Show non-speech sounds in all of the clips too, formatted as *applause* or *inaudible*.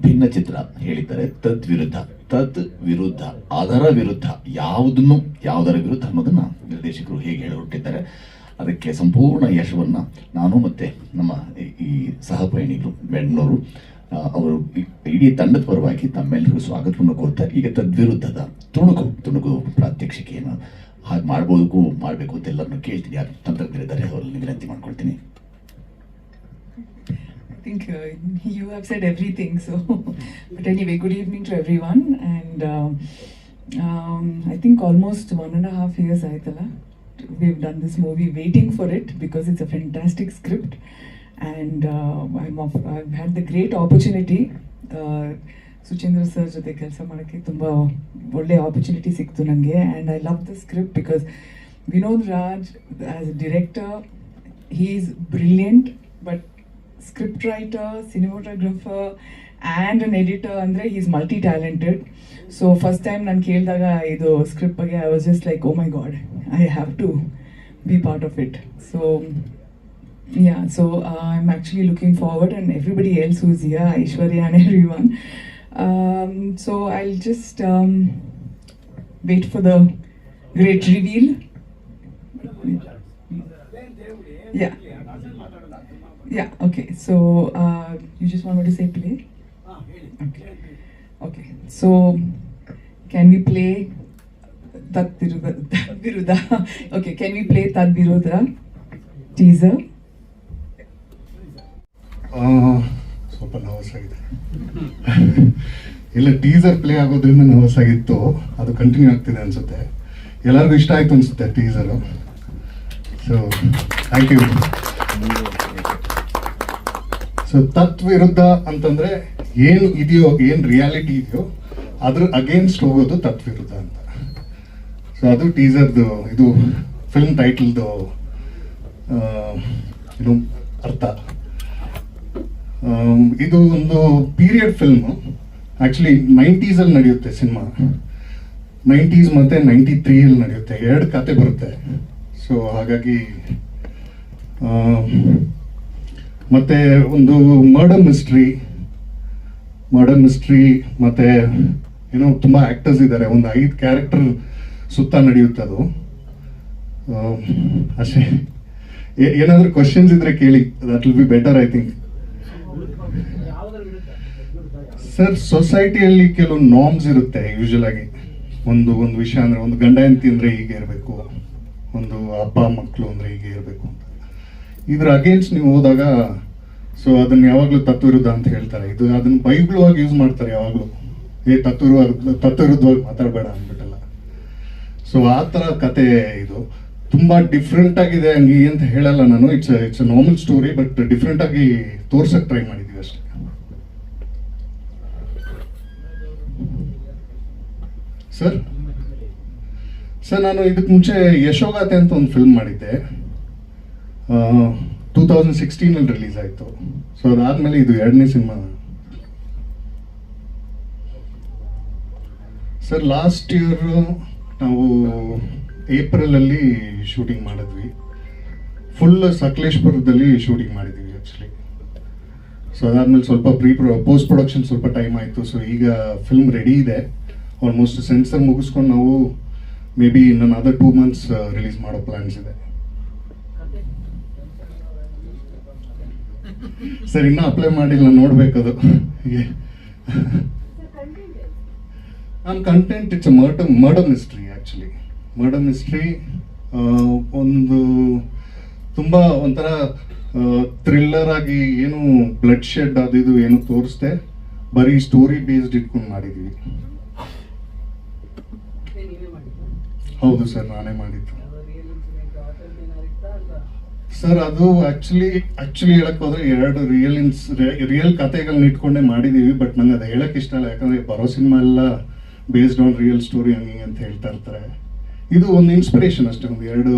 ಭಿನ್ನ ಚಿತ್ರ ಹೇಳಿದ್ದಾರೆ. ತದ್ ವಿರುದ್ಧ ತದ್ ವಿರುದ್ಧ, ಅದರ ವಿರುದ್ಧ ಯಾವುದನ್ನು, ಯಾವುದರ ವಿರುದ್ಧ ಅನ್ನೋದನ್ನ ನಿರ್ದೇಶಕರು ಹೇಗೆ ಹೇಳಿ ಹೊರಟಿದ್ದಾರೆ ಅದಕ್ಕೆ ಸಂಪೂರ್ಣ ಯಶವನ್ನ ನಾನು ಮತ್ತೆ ನಮ್ಮ ಈ- ಈ ಸಹ ಪಯಣಿಗಳು ಬೆಣ್ಣೂರು ಅವರು ಇಡೀ ತಂಡದ ಪರವಾಗಿ ತಮ್ಮೆಲ್ಲರಿಗೂ ಸ್ವಾಗತವನ್ನು ಕೋರ್ತಾರೆ ಈಗ ತದ್ವಿರುದ್ಧದ ತುಣುಕು ತುಣುಕು ಪ್ರಾತ್ಯಕ್ಷಿಕೆಯನ್ನು ಹಾಗೆ ಮಾಡ್ಬೋದಕ್ಕೂ ಮಾಡಬೇಕು ಅಂತ ಎಲ್ಲರನ್ನು ಕೇಳ್ತೀನಿ ಯಾರು ತಂತ್ರಜ್ಞರಿದ್ದಾರೆ ಅವರಲ್ಲಿ ವಿನಂತಿ ಮಾಡ್ಕೊಳ್ತೀನಿ I think uh, you have said everything. So, but anyway, good evening to everyone. And um, um, I think almost one and a half years, Aitala, we've done this movie, waiting for it because it's a fantastic script. And uh, I'm off, I've had the great opportunity. Uh, Suchendra sir ಜೊತೆ ಕೆಲಸ ಮಾಡೋಕ್ಕೆ ತುಂಬ ಒಳ್ಳೆ opportunity ಸಿಕ್ತು ನನಗೆ and I love the script because Vinod Raj as a director he is brilliant but script writer cinematographer and an editor ಅಂದರೆ is multi talented so first time ನಾನು ಕೇಳಿದಾಗ ಇದು ಸ್ಕ್ರಿಪ್ಟ್ ಬಗ್ಗೆ I was just like oh my God I have to be part of it so yeah so uh, i'm actually looking forward and everybody else who's here aishwarya and everyone um, so i'll just um, wait for the great reveal. Yeah. Yeah okay. So uh, you just want me to say play? Okay. Okay. So can we play Tat Virudha? *laughs* Okay, can we play Tat Virudha teaser? ಆ, ಸ್ವಲ್ಪ nervous ಆಗಿದೆ. ಇಲ್ಲ teaser play ಆಗೋದ್ರಿಂದ nervous ಆಗಿತ್ತು. ಅದು continue ಆಗ್ತಿದೆ ಅನ್ಸುತ್ತೆ. ಎಲ್ಲರಿಗೂ ಇಷ್ಟ ಆಯ್ತು ಅನ್ಸುತ್ತೆ teaser so thank you so ತತ್ ವಿರುದ್ಧ ಅಂತಂದ್ರೆ ಏನು ಇದೆಯೋ, ಏನು ರಿಯಾಲಿಟಿ ಇದೆಯೋ, ಅದ್ರ ಅಗೇನ್ಸ್ಟ್ ಹೋಗೋದು ತತ್ ವಿರುದ್ಧ ಅಂತ. ಸೊ ಅದು ಟೀಸರ್ದು ಇದು ಫಿಲ್ಮ್ ಟೈಟಲ್ದು ಏನು ಅರ್ಥ. ಇದು ಒಂದು ಪೀರಿಯಡ್ ಫಿಲ್ಮ್ ಆ್ಯಕ್ಚುಲಿ ನೈಂಟೀಸಲ್ಲಿ ನಡೆಯುತ್ತೆ ಸಿನಿಮಾ ನೈಂಟೀಸ್ ಮತ್ತು ನೈಂಟಿ ತ್ರೀಯಲ್ಲಿ ನಡೆಯುತ್ತೆ. ಎರಡು ಕತೆ ಬರುತ್ತೆ. ಸೊ ಹಾಗಾಗಿ ಮತ್ತು ಮತ್ತೆ ಒಂದು ಮರ್ಡರ್ ಮಿಸ್ಟ್ರಿ ಮರ್ಡರ್ ಮಿಸ್ಟ್ರಿ ಮತ್ತೆ ಏನೋ ತುಂಬ ಆ್ಯಕ್ಟರ್ಸ್ ಇದ್ದಾರೆ. ಒಂದು ಐದು ಕ್ಯಾರೆಕ್ಟರ್ ಸುತ್ತ ನಡೆಯುತ್ತೆ ಅದು. ಆಮ್, ಅಷ್ಟೇ. ಏನಾದರೂ ಕ್ವಶನ್ಸ್ ಇದ್ರೆ ಕೇಳಿ. That will be better I think sir ಸೊಸೈಟಿಯಲ್ಲಿ ಕೆಲವು ನಾರ್ಮ್ಸ್ ಇರುತ್ತೆ ಯೂಶಲ್ ಆಗಿ. ಒಂದು ಒಂದು ವಿಷಯ ಅಂದ್ರೆ, ಒಂದು ಗಂಡ ಹೆಂಡತಿ ಅಂದರೆ ಹೀಗೆ ಇರಬೇಕು. ಒಂದು ಅಪ್ಪ ಮಕ್ಕಳು ಅಂದ್ರೆ ಹೀಗೆ ಇರಬೇಕು ಅಂತ. ಇದ್ರ ಅಗೇನ್ಸ್ಟ್ ನೀವು ಹೋದಾಗ ಸೊ ಅದನ್ನ ಯಾವಾಗಲೂ ತತ್ವವಿರುದ್ಧ ಅಂತ ಹೇಳ್ತಾರೆ. ಇದು ಅದನ್ನ ಆಗಿ ಯೂಸ್ ಮಾಡ್ತಾರೆ ಯಾವಾಗಲೂ. ಏ ತತ್ವ ತತ್ವವಿರುದ್ಧವಾಗಿ ಮಾತಾಡಬೇಡ ಅಂದ್ಬಿಟ್ಟಲ್ಲ. ಸೊ ಆ ಥರ ಕತೆ ಇದು. ತುಂಬಾ ಡಿಫ್ರೆಂಟ್ ಆಗಿದೆ, ಹಂಗೆ ಅಂತ ಹೇಳಲ್ಲ ನಾನು. It's it's normal story but ಡಿಫ್ರೆಂಟಾಗಿ ಆಗಿ ತೋರ್ಸಕ್ ಟ್ರೈ ಮಾಡಿದೀವಿ ಅಷ್ಟೇ ಸರ್ ಸರ್ ನಾನು ಇದಕ್ಕೆ ಮುಂಚೆ ಯಶೋಗಾತೆ ಅಂತ ಒಂದು ಫಿಲ್ಮ್ ಮಾಡಿದ್ದೆ. ಟೂ ತೌಸಂಡ್ ಸಿಕ್ಸ್ಟೀನಲ್ಲಿ ರಿಲೀಸ್ ಆಯಿತು. ಸೊ ಅದಾದಮೇಲೆ ಇದು ಎರಡನೇ ಸಿನಿಮಾ ಸರ್ ಲಾಸ್ಟ್ ಇಯರ್ ನಾವು ಏಪ್ರಿಲಲ್ಲಿ ಶೂಟಿಂಗ್ ಮಾಡಿದ್ವಿ. ಫುಲ್ ಸಕಲೇಶ್ಪುರದಲ್ಲಿ ಶೂಟಿಂಗ್ ಮಾಡಿದ್ವಿ ಆ್ಯಕ್ಚುಲಿ ಸೊ ಅದಾದಮೇಲೆ ಸ್ವಲ್ಪ ಪ್ರೀ ಪೋಸ್ಟ್ ಪ್ರೊಡಕ್ಷನ್ ಸ್ವಲ್ಪ ಟೈಮ್ ಆಯಿತು. ಸೊ ಈಗ ಫಿಲ್ಮ್ ರೆಡಿ ಇದೆ. ಆಲ್ಮೋಸ್ಟ್ ಸೆನ್ಸರ್ ಮುಗಿಸ್ಕೊಂಡು ನಾವು ಮೇ ಬಿ ನನ್ನ ಅದರ್ ಟೂ ಮಂತ್ಸ್ ರಿಲೀಸ್ ಮಾಡೋ ಪ್ಲಾನ್ಸ್ ಇದೆ. ಸರ್ ಇನ್ನೂ ಅಪ್ಲೈ ಮಾಡಿಲ್ಲ ನೋಡ್ಬೇಕದು ನಮ್ಮ content it's murder murder mystery actually murder mystery ಒಂದು ತುಂಬ ಒಂಥರ ಥ್ರಿಲ್ಲರ್ ಆಗಿ ಏನು ಬ್ಲಡ್ ಶೆಡ್ ಅದು ಇದು ಏನು ತೋರಿಸ್ದೆ, ಬರೀ ಸ್ಟೋರಿ ಬೇಸ್ಡ್ ಇಟ್ಕೊಂಡು ಮಾಡಿದ್ವಿ. ಹೌದು ಸರ್ ನಾನೇ ಮಾಡಿದ್ದು. ಸರ್ ಅದು ಆಕ್ಚುಲಿ ಆಕ್ಚುಲಿ ಹೇಳಕ್ ಹೋದ್ರೆ ಎರಡು ರಿಯಲ್ ಇನ್ಸ್ ರಿಯಲ್ ಕತೆಗಳನ್ನ ಇಟ್ಕೊಂಡೇ ಮಾಡಿದೀವಿ ಬಟ್ ನಂಗೆ ಅದು ಹೇಳಕ್ ಇಷ್ಟ ಇಲ್ಲ. ಯಾಕಂದ್ರೆ ಬರೋ ಸಿನಿಮಾ ಎಲ್ಲ ಬೇಸ್ಡ್ ಆನ್ ರಿಯಲ್ ಸ್ಟೋರಿ ಹಂಗೆ ಅಂತ ಹೇಳ್ತಾ ಇರ್ತಾರೆ. ಇದು ಒಂದು ಇನ್ಸ್ಪಿರೇಷನ್ ಅಷ್ಟೇ ಒಂದು ಎರಡು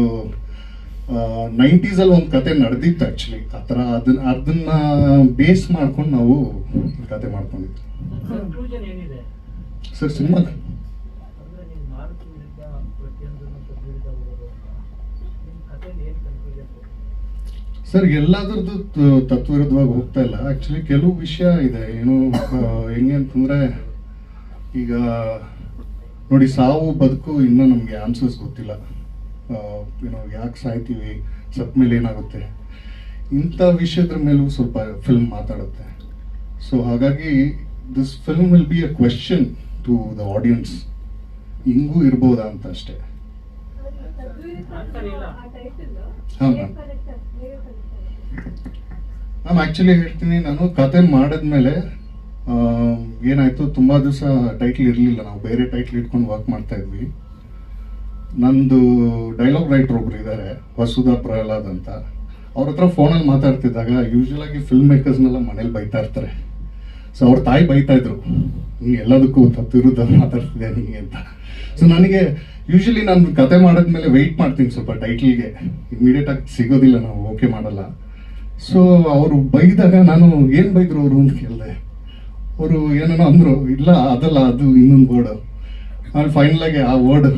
ನೈಂಟೀಸಲ್ಲಿ ಒಂದು ಕತೆ ನಡೆದಿತ್ತು ಆ್ಯಕ್ಚುಲಿ ಆ ಥರ ಅದನ್ನ ಅದನ್ನ ಬೇಸ್ ಮಾಡ್ಕೊಂಡು ನಾವು ಕತೆ ಮಾಡ್ಕೊಂಡಿದ್ವಿ ಸರ್ ಸಿನಿಮಾ ಅಂದ್ರೆ ನೀವು ಮಾರುತಿ ವಿರುದ್ಧ ಪ್ರತಿಯೊಂದನ್ನು ವಿರುದ್ಧ ಹೋಗೋದು ಅಂತ ನಿಮ್ಮ ಕಥೆಯಲ್ಲಿ ಏನು ಸರ್ ಎಲ್ಲದರದ್ದು ತತ್ವಿರುದ್ಧವಾಗಿ ತತ್ವವಿರುದ್ಧವಾಗಿ ಹೋಗ್ತಾ ಇಲ್ಲ. ಆ್ಯಕ್ಚುಲಿ ಕೆಲವು ವಿಷಯ ಇದೆ. ಏನು ಹೆಂಗೆ ಅಂತಂದರೆ ಈಗ ನೋಡಿ ಸಾವು ಬದುಕು ಇನ್ನೂ ನಮಗೆ ಆನ್ಸರ್ಸ್ ಗೊತ್ತಿಲ್ಲ. ಏನೋ ಯಾಕೆ ಸಾಯ್ತೀವಿ? ಸತ್ ಮೇಲೆ ಏನಾಗುತ್ತೆ? ಇಂಥ ವಿಷಯದ ಮೇಲೂ ಸ್ವಲ್ಪ ಫಿಲ್ಮ್ ಮಾತಾಡುತ್ತೆ. ಸೊ ಹಾಗಾಗಿ this film will be a question to the audience ಹಿಂಗೂ ಇರ್ಬೋದಾ ಅಂತ ಅಷ್ಟೇ. ಹಾಂ ಮ್ಯಾಮ್ ಮ್ಯಾಮ್ ಆ್ಯಕ್ಚುಲಿ ಹೇಳ್ತೀನಿ, ನಾನು ಕತೆ ಮಾಡಿದ್ಮೇಲೆ ಏನಾಯಿತು, ತುಂಬ ದಿವಸ ಟೈಟ್ಲ್ ಇರಲಿಲ್ಲ. ನಾವು ಬೇರೆ ಟೈಟ್ಲ್ ಇಟ್ಕೊಂಡು ವರ್ಕ್ ಮಾಡ್ತಾ ಇದ್ವಿ. ನಂದು ಡೈಲಾಗ್ ರೈಟರ್ ಒಬ್ರು ಇದ್ದಾರೆ ವಸುಧಾ ಪ್ರಹ್ಲಾದ್ ಅಂತ. ಅವ್ರ ಹತ್ರ ಫೋನಲ್ಲಿ ಮಾತಾಡ್ತಿದ್ದಾಗ ಯೂಶ್ವಲಾಗಿ ಫಿಲ್ಮ್ ಮೇಕರ್ಸ್ನೆಲ್ಲ ಮನೇಲಿ ಬೈತಾ ಇರ್ತಾರೆ. ಸೊ ಅವ್ರ ತಾಯಿ ಬೈತಾ ಇದ್ರು, ನೀನು ಎಲ್ಲದಕ್ಕೂ ತಪ್ಪು ವಿರುದ್ಧ ಮಾತಾಡ್ತಿದ್ದೆ ಹಿಂಗೆ ಅಂತ? ಸೊ ನನಗೆ ಯೂಶ್ವಲಿ ನಾನು ಕತೆ ಮಾಡಿದ್ಮೇಲೆ ವೆಯ್ಟ್ ಮಾಡ್ತೀನಿ ಸ್ವಲ್ಪ ಟೈಟ್ಲಿಗೆ ಇಮಿಡಿಯೇಟ್ ಆಗಿ ಸಿಗೋದಿಲ್ಲ, ನಾವು ಓಕೆ ಮಾಡಲ್ಲ. ಸೊ ಅವರು ಬೈದಾಗ ನಾನು ಏನು ಬೈದ್ರು ಅವರು ಅಂತ ಕೇಳಿದೆ. ಅವರು ಏನೇನೋ ಅಂದರು, ಇಲ್ಲ, ಅದಲ್ಲ, ಅದು ಇನ್ನೊಂದು ವರ್ಡ್ ಆಮೇಲೆ ಫೈನಲ್ ಆಗಿ ಆ ವರ್ಡ್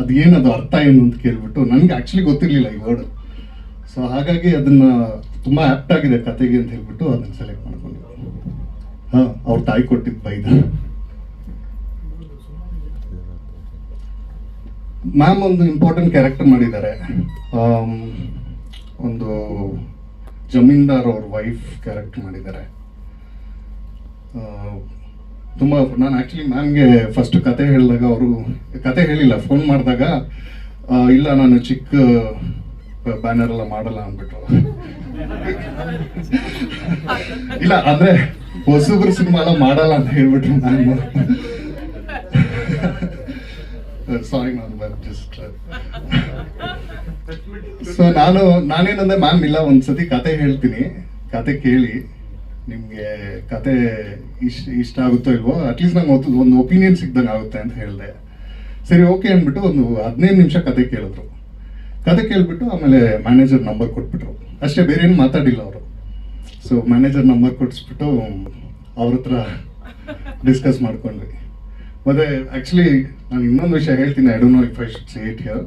ಅದು ಏನದು ಅರ್ಥ ಏನು ಅಂತ ಕೇಳ್ಬಿಟ್ಟು, ನನಗೆ ಆ್ಯಕ್ಚುಲಿ ಗೊತ್ತಿರಲಿಲ್ಲ ಈ ವರ್ಡ್ ಸೊ ಹಾಗಾಗಿ ಅದನ್ನ ತುಂಬ ಆ್ಯಪ್ಟ್ ಆಗಿದೆ ಕತೆಗೆ ಅಂತ ಹೇಳ್ಬಿಟ್ಟು ಅದನ್ನ ಸೆಲೆಕ್ಟ್ ಮಾಡ್ಕೊಂಡು. ಹಾಂ, ಅವ್ರ ತಾಯಿ ಕೊಟ್ಟಿದ್ದು ಬೈದ. ಮ್ಯಾಮ್ ಒಂದು ಇಂಪಾರ್ಟೆಂಟ್ ಕ್ಯಾರೆಕ್ಟರ್ ಮಾಡಿದ್ದಾರೆ. ಒಂದು ಜಮೀನ್ದಾರ್ ಅವ್ರ ವೈಫ್ ಕ್ಯಾರೆಕ್ಟ್ ಮಾಡಿದ್ದಾರೆ. ತುಂಬ ನಾನು ಆ್ಯಕ್ಚುಲಿ ಮ್ಯಾಮ್ಗೆ ಫಸ್ಟ್ ಕತೆ ಹೇಳಿದಾಗ ಅವರು ಕತೆ ಹೇಳಿಲ್ಲ ಫೋನ್ ಮಾಡಿದಾಗ ಇಲ್ಲ ನಾನು ಚಿಕ್ಕ ಬ್ಯಾನರ್ ಎಲ್ಲ ಮಾಡಲ್ಲ ಅಂದ್ಬಿಟ್ರು. ಇಲ್ಲ, ಅಂದ್ರೆ ಹೊಸಬ್ರು ಸಿನಿಮಾ ಎಲ್ಲ ಮಾಡಲ್ಲ ಅಂತ ಹೇಳ್ಬಿಟ್ರು ನಾನು. ಸಾರಿ ನಾನು ಜಸ್ಟ್ ಸೊ ನಾನು ನಾನೇನಂದ್ರೆ ಮ್ಯಾಮ್ ಇಲ್ಲ ಒಂದ್ಸತಿ ಕತೆ ಹೇಳ್ತೀನಿ. ಕತೆ ಕೇಳಿ. ನಿಮ್ಗೆ ಕತೆ ಇಷ್ಟ ಇಷ್ಟ ಆಗುತ್ತೋ ಇಲ್ವೋ ಅಟ್ಲೀಸ್ಟ್ ನಂಗೆ ಒಂದು ಒಂದು ಒಪಿನಿಯನ್ ಸಿಗ್ದಂಗೆ ಆಗುತ್ತೆ ಅಂತ ಹೇಳಿದೆ. ಸರಿ ಓಕೆ ಅಂದ್ಬಿಟ್ಟು ಒಂದು ಹದಿನೈದು ನಿಮಿಷ ಕತೆ ಕೇಳಿದ್ರು. ಕತೆ ಕೇಳಿಬಿಟ್ಟು ಆಮೇಲೆ ಮ್ಯಾನೇಜರ್ ನಂಬರ್ ಕೊಟ್ಬಿಟ್ರು. ಅಷ್ಟೇ, ಬೇರೆ ಏನು ಮಾತಾಡಿಲ್ಲ ಅವರು. ಸೊ ಮ್ಯಾನೇಜರ್ ನಂಬರ್ ಕೊಡಿಸ್ಬಿಟ್ಟು ಅವ್ರ ಹತ್ರ ಡಿಸ್ಕಸ್ ಮಾಡ್ಕೊಂಡ್ವಿ. ಮತ್ತೆ ಆ್ಯಕ್ಚುಲಿ ನಾನು ಇನ್ನೊಂದು ವಿಷಯ ಹೇಳ್ತೀನಿ. I don't know if I should say it here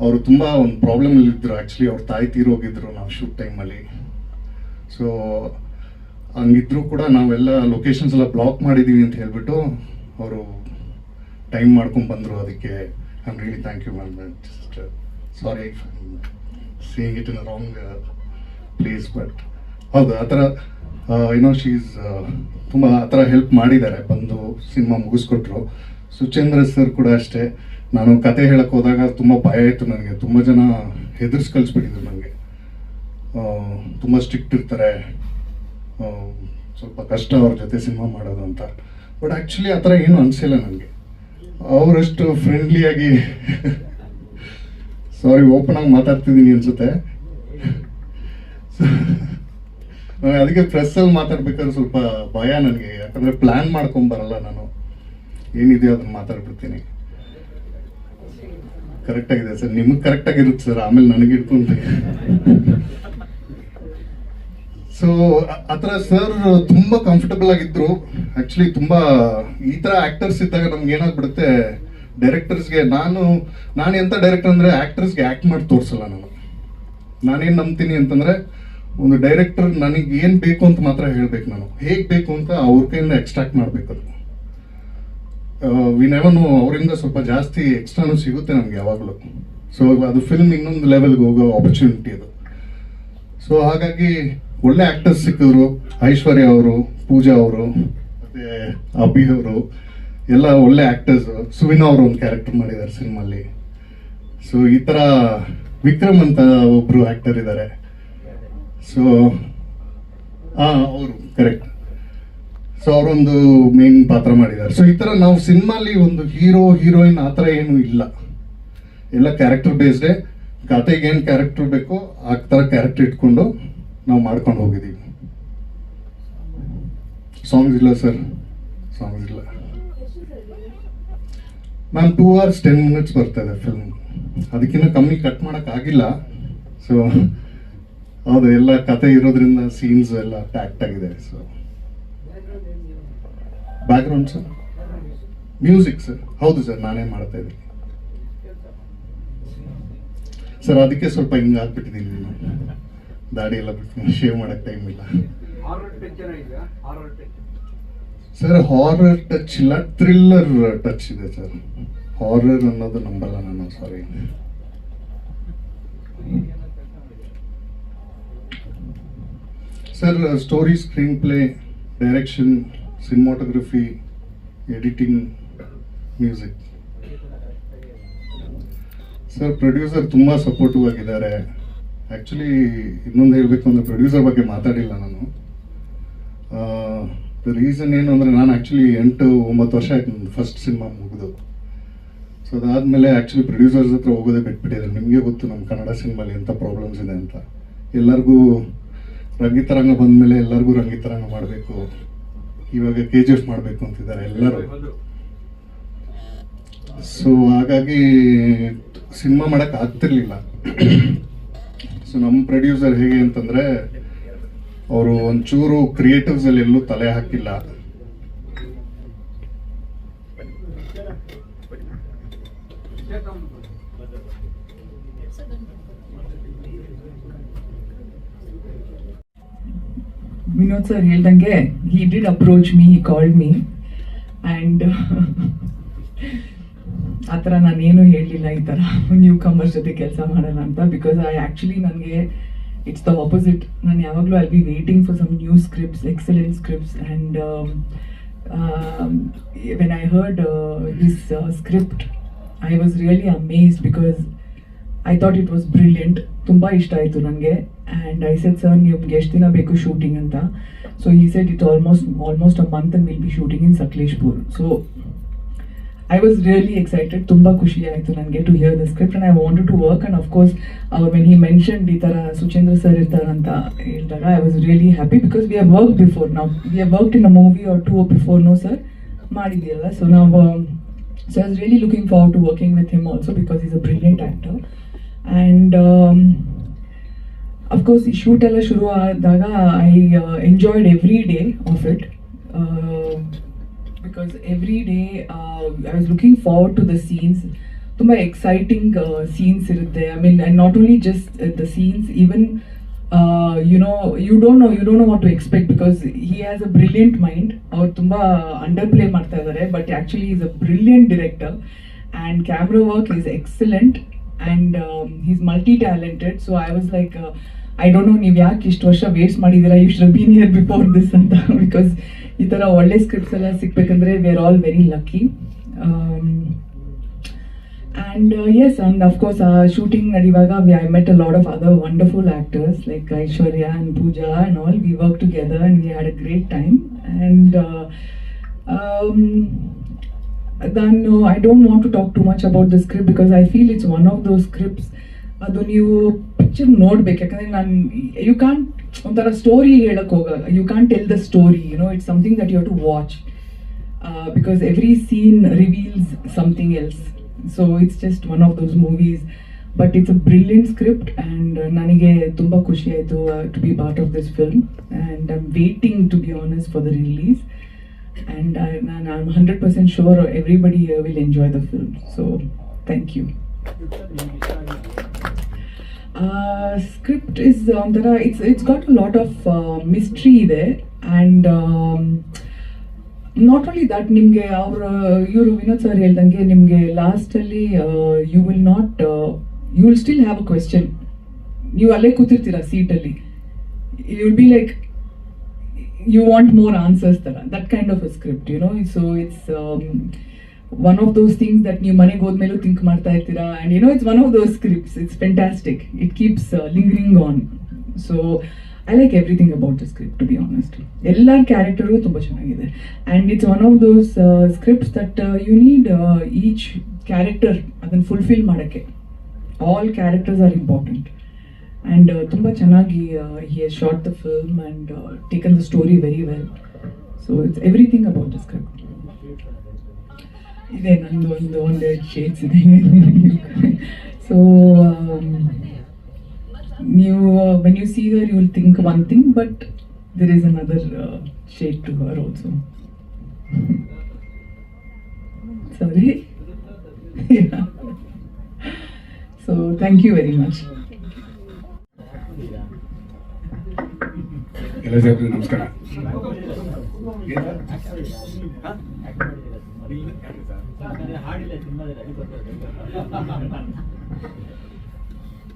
ಅವರು ತುಂಬ ಒಂದು ಪ್ರಾಬ್ಲಮಲ್ಲಿ ಇದ್ದರು ಆ್ಯಕ್ಚುಲಿ ಅವ್ರ ತಾಯಿ ತೀರೋಗಿದ್ರು ನಾವು ಶೂಟ್ ಟೈಮಲ್ಲಿ ಸೊ ಹಂಗಿದ್ರೂ ಕೂಡ ನಾವೆಲ್ಲ ಲೊಕೇಶನ್ಸ್ ಎಲ್ಲ ಬ್ಲಾಕ್ ಮಾಡಿದ್ದೀವಿ ಅಂತ ಹೇಳ್ಬಿಟ್ಟು ಅವರು ಟೈಮ್ ಮಾಡ್ಕೊಂಡು ಬಂದರು ಅದಕ್ಕೆ. I am really thank you ma'am just sorry seeing it in wrong place but ಹೌದು, ಆ ಥರ ಏನೋ ಶೀಸ್ ತುಂಬ ಆ ಥರ ಹೆಲ್ಪ್ ಮಾಡಿದ್ದಾರೆ. ಬಂದು ಸಿನಿಮಾ ಮುಗಿಸ್ಕೊಟ್ರು. ಸುಚೇಂದ್ರ ಸರ್ ಕೂಡ ಅಷ್ಟೇ. ನಾನು ಕತೆ ಹೇಳಕ್ಕೆ ಹೋದಾಗ ತುಂಬ ಭಯ ಇತ್ತು ನನಗೆ. ತುಂಬ ಜನ ಹೆದರ್ಸ್ ಕಳಿಸ್ಬಿಟ್ಟಿದ್ರು ನನಗೆ ತುಂಬ ಸ್ಟ್ರಿಕ್ಟ್ ಇರ್ತಾರೆ. ಸ್ವಲ್ಪ ಕಷ್ಟ ಅವ್ರ ಜೊತೆ ಸಿನಿಮಾ ಮಾಡೋದು ಅಂತ. ಬಟ್ ಆ್ಯಕ್ಚುಲಿ ಆ ಥರ ಏನು ಅನಿಸಿಲ್ಲ ನನಗೆ ಅವರಷ್ಟು ಫ್ರೆಂಡ್ಲಿಯಾಗಿ ಸಾರಿ ಓಪನ್ ಆಗಿ *laughs* ಮಾತಾಡ್ತಿದ್ದೀನಿ ಅನ್ಸುತ್ತೆ. ನನಗೆ ಅದಕ್ಕೆ ಪ್ರೆಸ್ಸಲ್ಲಿ ಮಾತಾಡ್ಬೇಕಾದ್ರೆ ಸ್ವಲ್ಪ ಭಯ ನನಗೆ. ಯಾಕಂದರೆ ಪ್ಲ್ಯಾನ್ ಮಾಡ್ಕೊಂಬರಲ್ಲ ನಾನು. ಏನಿದೆಯೋ ಅದನ್ನು ಮಾತಾಡ್ಬಿಡ್ತೀನಿ. ಕರೆಕ್ಟ್ ಆಗಿದೆ ಸರ್. ನಿಮಗೆ ಕರೆಕ್ಟ್ ಆಗಿರುತ್ತೆ ಸರ್. ಆಮೇಲೆ ನನಗೆ ಇಟ್ಕೊಂಡು ಸೊ ಆ ಸರ್ ತುಂಬಾ ಕಂಫರ್ಟಬಲ್ ಆಗಿದ್ರು. ಆಕ್ಚುಲಿ ತುಂಬಾ ಈ ತರ ಆಕ್ಟರ್ಸ್ ಇದ್ದಾಗ ನಮ್ಗೆ ಏನಾಗ್ಬಿಡುತ್ತೆ ಡೈರೆಕ್ಟರ್ಸ್ಗೆ ನಾನು ನಾನು ಎಂತ ಡೈರೆಕ್ಟರ್ ಅಂದ್ರೆ ಆಕ್ಟರ್ಸ್ಗೆ ಆಕ್ಟ್ ಮಾಡಿ ತೋರಿಸಲ್ಲ ನಾನು. ನಾನೇನ್ ನಂಬ್ತೀನಿ ಅಂತಂದ್ರೆ, ಒಂದು ಡೈರೆಕ್ಟರ್ ನನಗೆ ಏನ್ ಬೇಕು ಅಂತ ಮಾತ್ರ ಹೇಳ್ಬೇಕು ನಾನು. ಹೇಗ್ ಬೇಕು ಅಂತ ಅವ್ರ ಕೈಯಿಂದ ಎಕ್ಸ್ಟ್ರಾಕ್ಟ್ ಮಾಡ್ಬೇಕು ಅದು ನೆವರ್ ನೋ ಅವರಿಂದ ಸ್ವಲ್ಪ ಜಾಸ್ತಿ ಎಕ್ಸ್ಟ್ರಾನು ಸಿಗುತ್ತೆ ನಮ್ಗೆ ಯಾವಾಗಲೂ. ಸೊ ಅದು ಫಿಲ್ಮ್ ಇನ್ನೊಂದು ಲೆವೆಲ್ಗೆ ಹೋಗೋ ಆಪರ್ಚುನಿಟಿ ಅದು. ಸೊ ಹಾಗಾಗಿ ಒಳ್ಳೆ ಆಕ್ಟರ್ಸ್ ಸಿಕ್ಕಿದ್ರು, ಐಶ್ವರ್ಯ ಅವರು, ಪೂಜಾ ಅವರು, ಮತ್ತೆ ಅಭಿ ಅವರು, ಎಲ್ಲ ಒಳ್ಳೆ ಆಕ್ಟರ್ಸ್ ಸುವಿನ ಅವರು ಒಂದು ಕ್ಯಾರೆಕ್ಟರ್ ಮಾಡಿದ್ದಾರೆ ಸಿನಿಮಾಲಿ ಸೊ ಈ ಥರ ವಿಕ್ರಮ್ ಅಂತ ಒಬ್ಬರು ಆ್ಯಕ್ಟರ್ ಇದ್ದಾರೆ. ಸೊ ಹಾಂ ಅವರು ಕರೆಕ್ಟ್ ಸೊ ಅವರೊಂದು ಮೇನ್ ಪಾತ್ರ ಮಾಡಿದ್ದಾರೆ. ಸೊ ಈ ತರ ನಾವು ಸಿನಿಮಾಲಿ ಒಂದು ಹೀರೋ, ಹೀರೋಯಿನ್ ಆ ಥರ ಏನು ಇಲ್ಲ. ಎಲ್ಲ ಕ್ಯಾರೆಕ್ಟರ್ ಬೇಸ್ಡೆ ಕತೆಗೆ ಏನು ಕ್ಯಾರೆಕ್ಟರ್ ಬೇಕೋ ಆ ಥರ ಕ್ಯಾರೆಕ್ಟರ್ ಇಟ್ಕೊಂಡು ನಾವು ಮಾಡ್ಕೊಂಡು ಹೋಗಿದ್ದೀವಿ. ಸಾಂಗ್ಸ್ ಇಲ್ಲ ಸರ್ ಸಾಂಗ್ಸ್ ಇಲ್ಲ. Ma'am two hours ten minutes ಬರ್ತದೆ ಫಿಲ್ಮ್ ಅದಕ್ಕಿಂತ ಕಮ್ಮಿ ಕಟ್ ಮಾಡೋಕ್ಕಾಗಿಲ್ಲ ಸೊ *laughs* ಹೌದು, ಎಲ್ಲ ಕತೆ ಇರೋದ್ರಿಂದ ಸೀನ್ಸ್ ಎಲ್ಲ ಪ್ಯಾಕ್ಟ್ ಆಗಿದೆ. So background sir music sir ಹೌದು ಸರ್ ನಾನೇ ಮಾಡ್ತಾ ಇದ್ದೀನಿ. ಸರ್ ಅದಕ್ಕೆ ಸ್ವಲ್ಪ ಹಿಂಗೆ ನಾನು. ದಾಡಿ ಎಲ್ಲ ಬಿಟ್ಟು ಶೇವ್ ಮಾಡೋಕ್ಕೆ ಟೈಮ್ ಇಲ್ಲ. ಸರ್ ಹಾರರ್ ಟಚ್ ಇಲ್ಲ. ಥ್ರಿಲ್ಲರ್ ಟಚ್ ಇದೆ ಸರ್ ಹಾರರ್ ಅನ್ನೋದು ನಂಬಲ್ಲ ನಾನು sorry sir story screen play direction cinematography editing music sir producer ತುಂಬ ಸಪೋರ್ಟಿವ್ ಆಗಿದ್ದಾರೆ. ಆ್ಯಕ್ಚುಲಿ ಇನ್ನೊಂದು ಹೇಳಬೇಕು ಅಂದರೆ ಪ್ರೊಡ್ಯೂಸರ್ ಬಗ್ಗೆ ಮಾತಾಡಿಲ್ಲ ನಾನು. ರೀಸನ್ ಏನು ಅಂದರೆ ನಾನು ಆ್ಯಕ್ಚುಲಿ ಎಂಟು ಒಂಬತ್ತು ವರ್ಷ ಆಯ್ತು ಫಸ್ಟ್ ಸಿನಿಮಾ ಮುಗಿದು. ಸೊ ಅದಾದಮೇಲೆ ಆ್ಯಕ್ಚುಲಿ ಪ್ರೊಡ್ಯೂಸರ್ಸ್ ಹತ್ರ ಹೋಗೋದೇ ಬಿಟ್ಬಿಟ್ಟಿದ್ದಾರೆ. ನಿಮಗೆ ಗೊತ್ತು ನಮ್ಮ ಕನ್ನಡ ಸಿನಿಮಾಲಿ ಎಂಥ ಪ್ರಾಬ್ಲಮ್ಸ್ ಇದೆ ಅಂತ. ಎಲ್ಲರಿಗೂ ರಂಗಿತರಂಗ ಬಂದಮೇಲೆ ಎಲ್ಲರಿಗೂ ರಂಗಿತರಂಗ ಮಾಡಬೇಕು. ಇವಾಗ ಕೆ ಜಿ ಎಫ್ ಮಾಡಬೇಕು ಅಂತಿದ್ದಾರೆ ಎಲ್ಲರೂ. ಸೊ ಹಾಗಾಗಿ ಸಿನಿಮಾ ಮಾಡಕ್ ಆಗ್ತಿರ್ಲಿಲ್ಲ. ಸೊ ನಮ್ಮ ಪ್ರೊಡ್ಯೂಸರ್ ಹೇಗೆ ಅಂತಂದ್ರೆ, ಅವರು ಒಂಚೂರು ಕ್ರಿಯೇಟಿವ್ಸ್ ಅಲ್ಲಿ ಎಲ್ಲೂ ತಲೆ ಹಾಕಿಲ್ಲ. ವಿನೋದ್ ಸರ್ ಹೇಳ್ದಂಗೆ he did approach me he called me and ಆ ಥರ ನಾನೇನು ಹೇಳಲಿಲ್ಲ ಈ ಥರ. *laughs* ನ್ಯೂ ಕಮರ್ಸ್ ಜೊತೆ ಕೆಲಸ ಮಾಡೋಣ ಅಂತ. ಬಿಕಾಸ್ ಐ ಆ್ಯಕ್ಚುಲಿ ನನಗೆ ಇಟ್ಸ್ ದ ಆಪೋಸಿಟ್ ನಾನು ಯಾವಾಗಲೂ I be waiting for some new scripts excellent scripts and when I heard this script I was really amazed because I thought it was brilliant ತುಂಬ ಇಷ್ಟ ಆಯಿತು ನನಗೆ and I said sir ನಿಮ್ಗೆ ಎಷ್ಟು ದಿನ ಬೇಕು ಶೂಟಿಂಗ್ ಅಂತ? ಸೊ ಈ set it almost almost a month will be shooting in Sakleshpur so I was really excited ತುಂಬ ಖುಷಿ ಆಯಿತು ನನಗೆ to hear the script and I wanted to work and of course when he mentioned ಈ ಥರ Suchendra sir ಇರ್ತಾರಂತ ಹೇಳಿದಾಗ I was really happy because we have work before ನಾವು we have work in a movie or two before no sir ಮಾಡಿದೆಯಲ್ಲ so ನಾವು so I was really looking forward to working with him also because is a brilliant actor and of course ಈ shoot ಎಲ್ಲ ಶುರು ಆದಾಗ I enjoyed every day of it because every day I was looking forward to the scenes ತುಂಬ exciting scenes ಇರುತ್ತೆ I mean and not only just the scenes even you know you don't know you don't know what to expect because he has a brilliant mind ಅವ್ರು ತುಂಬ underplay ಮಾಡ್ತಾ ಇದ್ದಾರೆ but actually is a brilliant director and camera work is excellent and he's multi talented so I was like I don't know ನೀವು ಯಾಕೆ ಇಷ್ಟು ವರ್ಷ waste ಮಾಡಿದ್ದೀರಾ? You should been here before this ಅಂತ. *laughs* Because ಈ ಥರ ಒಳ್ಳೆ ಸ್ಕ್ರಿಪ್ಟ್ಸ್ ಎಲ್ಲ ಸಿಗ್ಬೇಕಂದ್ರೆ we are all very lucky and yes and of course ಆ ಶೂಟಿಂಗ್ ನಡೆಯುವಾಗ we I met a lot of other wonderful actors like Aishwarya and Pooja and all we work together and we had a great time and ನಾನು I don't want to talk too much about the script because I feel it's one of those scripts ಅದು ನೀವು picture ನೋಡ್ಬೇಕು. ಯಾಕಂದ್ರೆ ನಾನು you can't ಒಂಥರ story ಹೇಳಕ್ ಹೋಗಲ್ಲ. You can't tell the story you know it's something that you to watch because every scene reveals something else so it's just one of those movies but it's a brilliant script and ನನಗೆ ತುಂಬ ಖುಷಿ ಆಯಿತು to be part of this film and I am waiting to be honest for the release and I, and I'm 100% sure everybody here will enjoy the film. So, thank you. Uh, the it's it's got a lot of uh, mystery there and um, not only that ನಿಮಗೆ ಅವರ ಇವರು Vinod sir ಹೇಳ್ದಂಗೆ ನಿಮಗೆ ಲಾಸ್ಟಲ್ಲಿ you will not you will still have a question ನೀವು ಅಲ್ಲೇ ಕೂತಿರ್ತೀರ ಸೀಟಲ್ಲಿ you will be like you want more answers ತರ that kind of a script you know so it's um, one of those things that ನೀವು ಮನೆಗೆ ಹೋದ್ಮೇಲೂ think ಮಾಡ್ತಾ ಇರ್ತೀರಾ know it's one of those scripts it's fantastic it keeps uh, lingering on so I like everything about the script to be honest ಎಲ್ಲ character ತುಂಬ ಚೆನ್ನಾಗಿದೆ of those uh, scripts that uh, you need uh, each character ಅದನ್ನು fulfill ಮಾಡೋಕ್ಕೆ all characters are important and ತುಂಬ ಚೆನ್ನಾಗಿ he shot the film and taken the story very well so it's everything about the script ಇದೆ ನಂದು ಒಂದು ಒಂದೆರಡು shades ಇದೆ so ನೀವು when you see her you will think one thing but there is another shade to her also sorry so thank you very much ಎಲ್ಲ ಸಾಹೇಬ್ರಿಗೆ ನಮಸ್ಕಾರ.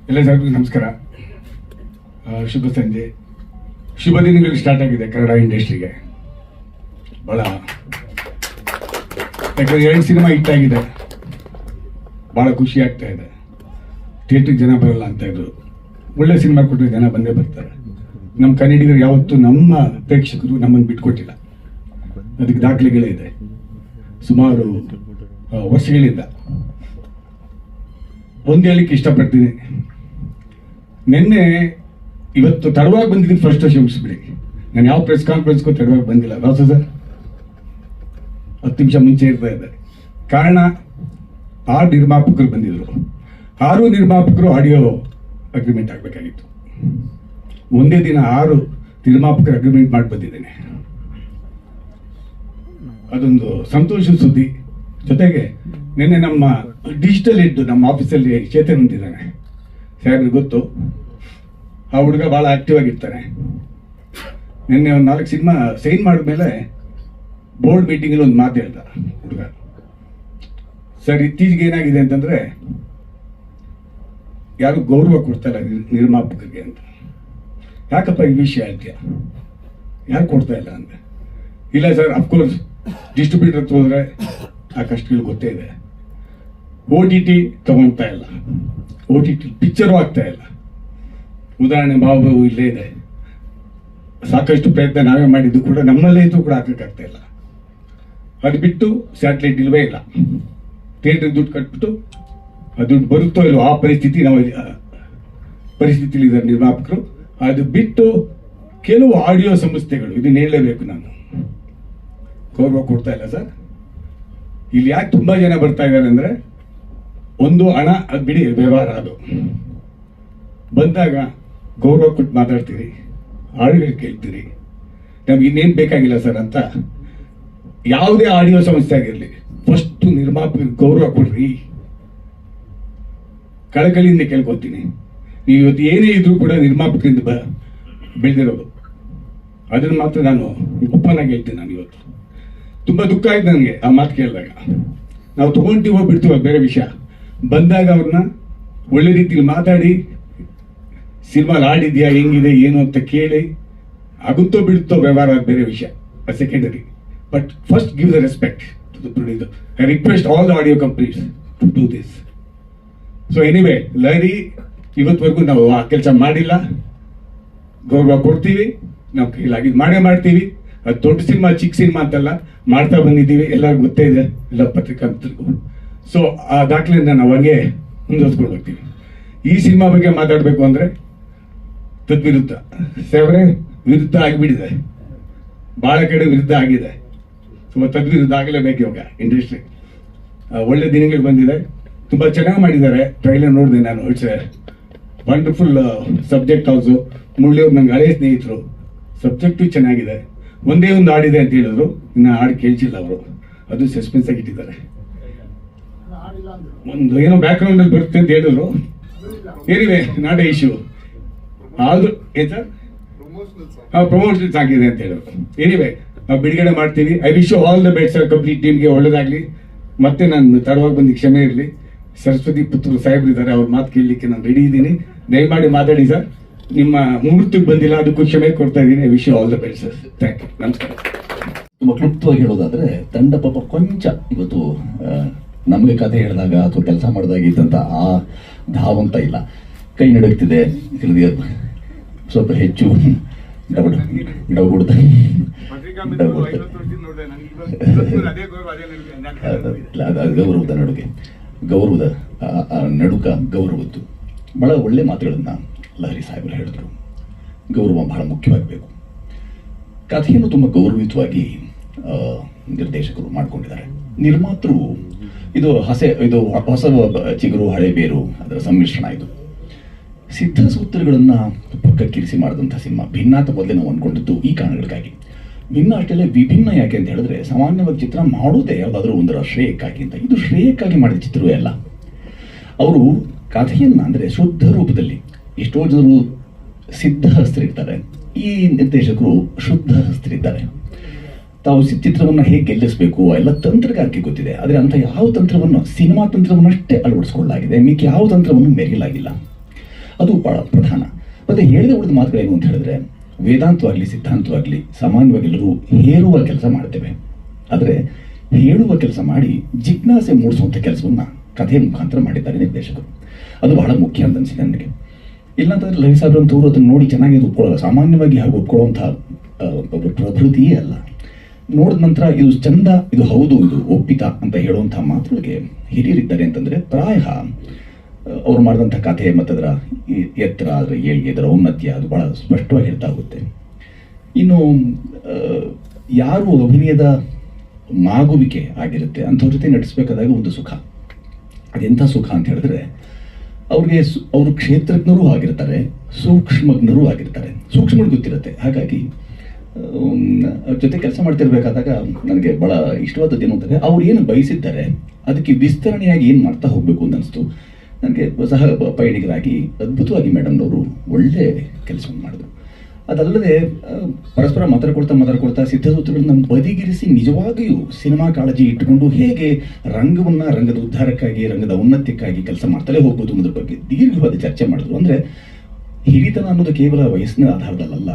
ಎಲ್ಲ ಸಾಹೇಬ್ರಿಗೆ ನಮಸ್ಕಾರ. ಶುಭ ಸಂಜೆ. ಶುಭ ದಿನಗಳು ಸ್ಟಾರ್ಟ್ ಆಗಿದೆ ಕನ್ನಡ ಇಂಡಸ್ಟ್ರಿಗೆ. ಭಾಳ ಯಾಕಂದ್ರೆ ಎರಡು ಸಿನಿಮಾ ಹಿಟ್ಟಾಗಿದೆ ಭಾಳ ಖುಷಿ ಆಗ್ತಾ ಇದೆ. ಥಿಯೇಟ್ರಿಗೆ ಜನ ಬರಲ್ಲ ಅಂತ ಇದ್ರು. ಒಳ್ಳೆ ಸಿನಿಮಾ ಕೊಟ್ಟರೆ ಜನ ಬಂದೇ ಬರ್ತಾರೆ. ನಮ್ಮ ಕನ್ನಡಿಗರು ಯಾವತ್ತೂ ನಮ್ಮ ಪ್ರೇಕ್ಷಕರು ನಮ್ಮನ್ನು ಬಿಟ್ಕೊಟ್ಟಿಲ್ಲ. ಅದಕ್ಕೆ ದಾಖಲೆಗಳೇ ಇದೆ. ಸುಮಾರು ವರ್ಷಗಳಿಂದ ಒಂದು ಹೇಳಲಿಕ್ಕೆ ಇಷ್ಟಪಡ್ತೀನಿ. ನಿನ್ನೆ ಇವತ್ತು ತಡವಾಗಿ ಬಂದಿದ್ದೀನಿ ಫಸ್ಟ್ ಕ್ಷಮಿಸ್ಬಿಡಿ ನಾನು ಯಾವ ಪ್ರೆಸ್ ಕಾನ್ಫರೆನ್ಸ್ಗೂ ತಡವಾಗಿ ಬಂದಿಲ್ಲ. ರಾಸ ಸರ್? ಹತ್ತು ನಿಮಿಷ ಮುಂಚೆ ಇರ್ತಾ ಇದ್ದಾರೆ ಕಾರಣ ಆರು ನಿರ್ಮಾಪಕರು ಬಂದಿದ್ರು. ಆರು ನಿರ್ಮಾಪಕರು ಆಡಿಯೋ ಅಗ್ರಿಮೆಂಟ್ ಆಗಬೇಕಾಗಿತ್ತು. ಒಂದೇ ದಿನ ಆರು ನಿರ್ಮಾಪಕರು ಅಗ್ರಿಮೆಂಟ್ ಮಾಡಿ ಬಂದಿದ್ದೇನೆ. ಅದೊಂದು ಸಂತೋಷದ ಸುದ್ದಿ. ಜೊತೆಗೆ ನಿನ್ನೆ ನಮ್ಮ ಡಿಜಿಟಲ್ ಇದ್ದು ನಮ್ಮ ಆಫೀಸಲ್ಲಿ ಚೇತನ್ ಅಂತಿದ್ದಾನೆ. ಸಾಹೇಬ್ರಿಗೆ ಗೊತ್ತು? ಆ ಹುಡುಗ ಭಾಳ ಆಕ್ಟಿವ್ ಆಗಿರ್ತಾನೆ. ನಿನ್ನೆ ಒಂದು ನಾಲ್ಕು ಸಿನಿಮಾ ಸೈನ್ ಮಾಡಿದ್ಮೇಲೆ ಬೋರ್ಡ್ ಮೀಟಿಂಗಲ್ಲಿ ಒಂದು ಮಾತು ಹೇಳ್ದ ಹುಡುಗ. ಸರ್, ಇತ್ತೀಚೆಗೆ ಏನಾಗಿದೆ ಅಂತಂದ್ರೆ ಯಾರು ಗೌರವ ಕೊಡ್ತಾ ನಿರ್ಮಾಪಕರಿಗೆ ಅಂತ. ಯಾಕಪ್ಪ ಈ ವಿಷಯ ಆಯ್ತೀಯ ಯಾರು ಕೊಡ್ತಾ ಇಲ್ಲ ಅಂತ? ಇಲ್ಲ ಸರ್ ಅಫ್ಕೋರ್ಸ್ ಡಿಸ್ಟ್ರಿಬ್ಯೂಟರ್ ಹೋದ್ರೆ ಆ ಕಷ್ಟಗಳು ಗೊತ್ತೇ ಇದೆ. ಓ ಟಿ ಟಿ ತಗೊಳ್ತಾ ಇಲ್ಲ. ಓ ಟಿ ಟಿ ಪಿಕ್ಚರು ಆಗ್ತಾ ಇಲ್ಲ. ಉದಾಹರಣೆ ಬಾಬು ಇಲ್ಲೇ ಇದೆ. ಸಾಕಷ್ಟು ಪ್ರಯತ್ನ ನಾವೇ ಮಾಡಿದ್ದು ಕೂಡ ನಮ್ಮಲ್ಲೇ ಇದ್ದು ಕೂಡ ಹಾಕಕ್ಕಾಗ್ತಾ ಇಲ್ಲ. ಅದು ಬಿಟ್ಟು ಸ್ಯಾಟಲೈಟ್ ಇಲ್ವೇ ಇಲ್ಲ. ಥಿಯೇಟರ್ ದುಡ್ಡು ಕಟ್ಬಿಟ್ಟು ಆ ದುಡ್ಡು ಬರುತ್ತೋ ಇಲ್ಲೋ ಆ ಪರಿಸ್ಥಿತಿ ನಾವು ಪರಿಸ್ಥಿತಿಲಿ ಇದ್ದಾರೆ ನಿರ್ಮಾಪಕರು. ಅದು ಬಿಟ್ಟು ಕೆಲವು ಆಡಿಯೋ ಸಂಸ್ಥೆಗಳು, ಇದನ್ನ ಹೇಳಲೇಬೇಕು ನಾನು. ಗೌರವ ಕೊಡ್ತಾ ಇಲ್ಲ ಸರ್. ಇಲ್ಲಿ ಯಾಕೆ ತುಂಬಾ ಜನ ಬರ್ತಾ ಇದ್ದಾರೆ ಅಂದ್ರೆ ಒಂದು ಹಣ ಬಿಡಿ, ವ್ಯವಹಾರ ಅದು. ಬಂದಾಗ ಗೌರವ ಕೊಟ್ಟು ಮಾತಾಡ್ತೀರಿ ಹಾಡುಗಳು ಕೇಳ್ತೀರಿ. ನಮ್ಗೆ ಇನ್ನೇನು ಬೇಕಾಗಿಲ್ಲ ಸರ್ ಅಂತ. ಯಾವುದೇ ಆಡಿಯೋ ಸಂಸ್ಥೆ ಆಗಿರಲಿ, ಫಸ್ಟ್ ನಿರ್ಮಾಪಕ ಗೌರವ ಕೊಡ್ರಿ. ಕಳಕಳಿಯಿಂದ ಕೇಳ್ಕೊತೀನಿ. ನೀವು ಇವತ್ತು ಏನೇ ಇದ್ರೂ ಕೂಡ ನಿರ್ಮಾಪಕರಿಂದ ಬ, ಬೆಳೆದಿರೋದು. ಅದನ್ನು ಮಾತ್ರ ನಾನು ಒಪ್ಪನಾಗಿ ಹೇಳ್ತೀನಿ ನಾನು ಇವತ್ತು. ತುಂಬ ದುಃಖ ಆಯ್ತು ನನಗೆ ಆ ಮಾತು ಕೇಳಿದಾಗ. ನಾವು ತಗೊಂತೀವೋ ಬಿಡ್ತೀವೋ ಬೇರೆ ವಿಷಯ. ಬಂದಾಗ ಅವ್ರನ್ನ ಒಳ್ಳೆ ರೀತಿಲಿ ಮಾತಾಡಿ, ಸಿನಿಮಾಲ್ ಆಡಿದ್ಯಾ ಹೆಂಗಿದೆ, ಏನು ಅಂತ ಕೇಳಿ, ಆಗುತ್ತೋ ಬಿಡುತ್ತೋ ವ್ಯವಹಾರ ಬೇರೆ ವಿಷಯ secondary but first give the respect to the producer I request all the audio companies to do this so anyway Lahari ಇವತ್ತವರೆಗೂ ನಾವು ಆ ಕೆಲಸ ಮಾಡಿಲ್ಲ. ಗೌರವ ಕೊಡ್ತೀವಿ. ನಾವು ಕೈಲಾಗಿದ್ದು ಮಾಡೇ ಮಾಡ್ತೀವಿ. ಅದು ದೊಡ್ಡ ಸಿನಿಮಾ, ಚಿಕ್ಕ ಸಿನಿಮಾ ಅಂತಲ್ಲ, ಮಾಡ್ತಾ ಬಂದಿದ್ದೀವಿ. ಎಲ್ಲರಿಗೂ ಗೊತ್ತೇ ಇದೆ. ಎಲ್ಲ ಪತ್ರಿಕಾ ಮಿತ್ರರಿಗೂ ಸೊ ಆ ದಾಖಲೆಯಿಂದ ನಾವು ಹಂಗೆ ಮುಂದುವರ್ಸ್ಕೊಂಡು ಹೋಗ್ತೀವಿ. ಈ ಸಿನಿಮಾ ಬಗ್ಗೆ ಮಾತಾಡಬೇಕು ಅಂದರೆ ತದ್ವಿರುದ್ಧ. ಸೇವ್ರೆ, ವಿರುದ್ಧ ಆಗಿಬಿಟ್ಟಿದೆ. ಭಾಳ ಕಡೆ ವಿರುದ್ಧ ಆಗಿದೆ. ತುಂಬ ತದ್ವಿರುದ್ಧ ಆಗಲೇಬೇಕು ಇವಾಗ ಇಂಡಸ್ಟ್ರಿ ಒಳ್ಳೆ ದಿನಗಳು ಬಂದಿದೆ. ತುಂಬ ಚೆನ್ನಾಗಿ ಮಾಡಿದ್ದಾರೆ. ಟ್ರೈಲರ್ ನೋಡಿದೆ ನಾನು. ಇಟ್ಸ್ ವಂಡರ್ಫುಲ್ ಸಬ್ಜೆಕ್ಟ್ ಹೌಸು ಮುಳ್ಳಿಯವ್ರು ನಂಗೆ ಹಳೆಯ ಸ್ನೇಹಿತರು. ಸಬ್ಜೆಕ್ಟು ಚೆನ್ನಾಗಿದೆ. ಒಂದೇ ಒಂದು ಹಾಡಿದೆ ಅಂತ ಹೇಳಿದ್ರು. ಇನ್ನು ಹಾಡು ಕೇಳಿಸಿಲ್ಲ ಅವರು. ಅದು ಸಸ್ಪೆನ್ಸ್ ಆಗಿಟ್ಟಿದ್ದಾರೆ ಒಂದು ಏನೋ ಬ್ಯಾಕ್ಗ್ರೌಂಡ್ ಅಲ್ಲಿ ಬರುತ್ತೆ ಅಂತ ಹೇಳಿದ್ರು. ಏನಿವೆ ನಾಡ ಇಶ್ಯೂ ಆದ್ರೂ ಏನ್ ಸರ್ ಪ್ರಮೋಷನ್ಸ್ ಆಗಿದೆ ಅಂತ ಹೇಳಿದ್ರು. ಏನಿವೆ ನಾವು ಬಿಡುಗಡೆ ಮಾಡ್ತೀವಿ. I wish all the best sir complete ಟೀಮ್ಗೆ ಒಳ್ಳೇದಾಗ್ಲಿ. ಮತ್ತೆ ನಾನು ತಡವಾಗಿ ಬಂದು ಕ್ಷಮೆ ಇರಲಿ. ಸರಸ್ವತಿ ಪುತ್ರರು ಸಾಹೇಬ್ರಿದ್ದಾರೆ. ಅವ್ರ ಮಾತು ಕೇಳಲಿಕ್ಕೆ ನಾನು ರೆಡಿ ಇದ್ದೀನಿ. ದಯಮಾಡಿ ಮಾತಾಡಿ ಸರ್ ನಿಮ್ಮ ಮುಹೂರ್ತಕ್ಕೆ ಬಂದಿಲ್ಲ, ಅದಕ್ಕೂ ಕ್ಷಮೆ ಕೊಡ್ತಾ ಇದ್ದೀನಿ. Wish all the best sir thank you ನಮಸ್ಕಾರ. ತುಂಬ ಕ್ಲುಪ್ತವಾಗಿ ಹೇಳೋದಾದ್ರೆ, ತಂಡ ಪಾಪ ಕೊಂಚ ಇವತ್ತು ನಮಗೆ ಕಥೆ ಹೇಳಿದಾಗ ಅಥವಾ ಕೆಲಸ ಮಾಡಿದಾಗ ಇದ್ದಂಥ ಆ ಧಾವಂತ ಇಲ್ಲ. ಕೈ ನಡುಗ್ತಿದೆ ಹೃದಯ ಸ್ವಲ್ಪ ಹೆಚ್ಚು ಗೌರವದ ನಡುಗೆ. ಗೌರವದ ನಡುಕ ಗೌರವದ್ದು. ಬಹಳ ಒಳ್ಳೆ ಮಾತುಗಳನ್ನ ಲಹರಿ ಸಾಹೇಬರು ಹೇಳಿದ್ರು. ಗೌರವ ಬಹಳ ಮುಖ್ಯವಾಗಬೇಕು. ಕಥೆಯನ್ನು ತುಂಬ ಗೌರವಯುತವಾಗಿ ನಿರ್ದೇಶಕರು ಮಾಡಿಕೊಂಡಿದ್ದಾರೆ. ನಿರ್ಮಾತೃ, ಇದು ಹಸೆ, ಇದು ಹೊಸ ಚಿಗುರು, ಹಳೆ ಬೇರು, ಅದರ ಸಮ್ಮಿಶ್ರಣ ಇದು. ಸಿದ್ಧ ಸೂತ್ರಗಳನ್ನು ಪಕ್ಕಕ್ಕಿರಿಸಿ ಮಾಡಿದಂಥ ಸಿನಿಮಾ ಭಿನ್ನಾತ ಮೊದಲೇ ನಾವು ಅಂದ್ಕೊಂಡಿದ್ದು ಈ ಕಾರಣಗಳಿಗಾಗಿ. ಭಿನ್ನ ಅಷ್ಟೆಲ್ಲ ವಿಭಿನ್ನ ಯಾಕೆ ಅಂತ ಹೇಳಿದ್ರೆ ಸಾಮಾನ್ಯವಾಗಿ ಚಿತ್ರ ಮಾಡೋದೇ ಯಾವುದಾದ್ರೂ ಒಂದರ ಶ್ರೇಯಕ್ಕಾಗಿ ಅಂತ. ಇದು ಶ್ರೇಯಕ್ಕಾಗಿ ಮಾಡಿದ ಚಿತ್ರವೇ ಅಲ್ಲ. ಅವರು ಕಥೆಯನ್ನು ಅಂದರೆ ಶುದ್ಧ ರೂಪದಲ್ಲಿ ಎಷ್ಟೋ ಜನರು ಸಿದ್ಧ ಹಸ್ತರಿರ್ತಾರೆ. ಈ ನಿರ್ದೇಶಕರು ಶುದ್ಧ ಹಸ್ತರಿದ್ದಾರೆ. ತಾವು ಚಿತ್ರವನ್ನು ಹೇಗೆ ಗೆಲ್ಲಿಸಬೇಕು, ಎಲ್ಲ ತಂತ್ರಗಾರಿಕೆ ಗೊತ್ತಿದೆ. ಆದರೆ ಅಂಥ ಯಾವ ತಂತ್ರವನ್ನು, ಸಿನಿಮಾ ತಂತ್ರವನ್ನಷ್ಟೇ ಅಳವಡಿಸ್ಕೊಳ್ಳಲಾಗಿದೆ. ಮಿಕ್ಕ ಯಾವ ತಂತ್ರವನ್ನು ಮೆರೆಯಲಾಗಿಲ್ಲ. ಅದು ಬಹಳ ಪ್ರಧಾನ. ಮತ್ತೆ ಹೇಳಿದ ಉಳಿದ ಮಾತುಗಳೇನು ಅಂತ ಹೇಳಿದ್ರೆ, ವೇದಾಂತವಾಗಲಿ, ಸಿದ್ಧಾಂತವಾಗಲಿ ಸಾಮಾನ್ಯವಾಗಿ ಎಲ್ಲರೂ ಹೇರುವ ಕೆಲಸ ಮಾಡ್ತೇವೆ. ಆದರೆ ಹೇಳುವ ಕೆಲಸ ಮಾಡಿ ಜಿಜ್ಞಾಸೆ ಮೂಡಿಸುವಂಥ ಕೆಲಸವನ್ನು ಕಥೆಯ ಮುಖಾಂತರ ಮಾಡಿದ್ದಾರೆ ನಿರ್ದೇಶಕರು. ಅದು ಬಹಳ ಮುಖ್ಯ ಅಂತ ಅನಿಸಿದೆ ನನಗೆ. ಇಲ್ಲಾಂತಂದ್ರೆ ಲವಿ ಸಾಹೇಬ್ರ ಅಂತವ್ರು ಅದನ್ನು ನೋಡಿ ಚೆನ್ನಾಗಿ ಅದು ಒಪ್ಕೊಳ್ಳೋ ಸಾಮಾನ್ಯವಾಗಿ ಹಾಗೆ ಒಪ್ಕೊಳ್ಳುವಂಥ ಪ್ರಭೃತಿಯೇ ಅಲ್ಲ. ನೋಡಿದ ನಂತರ ಇದು ಚಂದ, ಇದು ಹೌದು, ಇದು ಒಪ್ಪಿತ ಅಂತ ಹೇಳುವಂಥ ಮಾತುಗಳಿಗೆ ಹಿರಿಯರಿದ್ದಾರೆ ಅಂತಂದ್ರೆ ಪ್ರಾಯ ಅವ್ರು ಮಾಡಿದಂಥ ಕಥೆ ಮತ್ತು ಅದರ ಎತ್ತರ ಅದರ ಏಳಿಗೆ, ಅದರ ಔನ್ನತ್ಯ ಅದು ಭಾಳ ಸ್ಪಷ್ಟವಾಗಿ ಹೇಳ್ತಾ ಹೋಗುತ್ತೆ. ಇನ್ನು ಯಾರು ಅಭಿನಯದ ಮಾಗುವಿಕೆ ಆಗಿರುತ್ತೆ, ಅಂಥವ್ರ ಜೊತೆ ನಟಿಸ್ಬೇಕಾದಾಗ ಒಂದು ಸುಖ. ಅದೆಂಥ ಸುಖ ಅಂತ ಹೇಳಿದ್ರೆ ಅವ್ರಿಗೆ ಅವರು ಕ್ಷೇತ್ರಜ್ಞರೂ ಆಗಿರ್ತಾರೆ, ಸೂಕ್ಷ್ಮಜ್ಞರೂ ಆಗಿರ್ತಾರೆ. ಸೂಕ್ಷ್ಮ ಗೊತ್ತಿರುತ್ತೆ. ಹಾಗಾಗಿ ಜೊತೆ ಕೆಲಸ ಮಾಡ್ತಿರ್ಬೇಕಾದಾಗ ನನಗೆ ಬಹಳ ಏನು ಅಂತಂದ್ರೆ, ಅವ್ರು ಏನು ಬಯಸಿದ್ದಾರೆ, ಅದಕ್ಕೆ ವಿಸ್ತರಣೆಯಾಗಿ ಏನು ಮಾಡ್ತಾ ಹೋಗಬೇಕು ಅಂತ ಅನಿಸ್ತು. ನನಗೆ ಸಹ ಪಯಣಿಗರಾಗಿ ಅದ್ಭುತವಾಗಿ ಮೇಡಮ್ನವರು ಒಳ್ಳೆ ಕೆಲಸವನ್ನು ಮಾಡಿದ್ರು. ಅದಲ್ಲದೆ ಪರಸ್ಪರ ಮಾತಾಡ್ಕೊಳ್ತಾ ಮಾತಾಡ್ಕೊಳ್ತಾ ಸಿದ್ಧಸೂತ್ರಗಳನ್ನು ಬದಿಗಿರಿಸಿ ನಿಜವಾಗಿಯೂ ಸಿನಿಮಾ ಕಾಳಜಿ ಇಟ್ಟುಕೊಂಡು ಹೇಗೆ ರಂಗವನ್ನು, ರಂಗದ ಉದ್ಧಾರಕ್ಕಾಗಿ, ರಂಗದ ಉನ್ನತ್ಯಕ್ಕಾಗಿ ಕೆಲಸ ಮಾಡ್ತಲೇ ಹೋಗ್ಬೋದು ಅನ್ನೋದ್ರ ಬಗ್ಗೆ ದೀರ್ಘವಾದ ಚರ್ಚೆ ಮಾಡಿದ್ರು. ಅಂದರೆ ಹಿರಿತನ ಅನ್ನೋದು ಕೇವಲ ವಯಸ್ಸಿನ ಆಧಾರದಲ್ಲ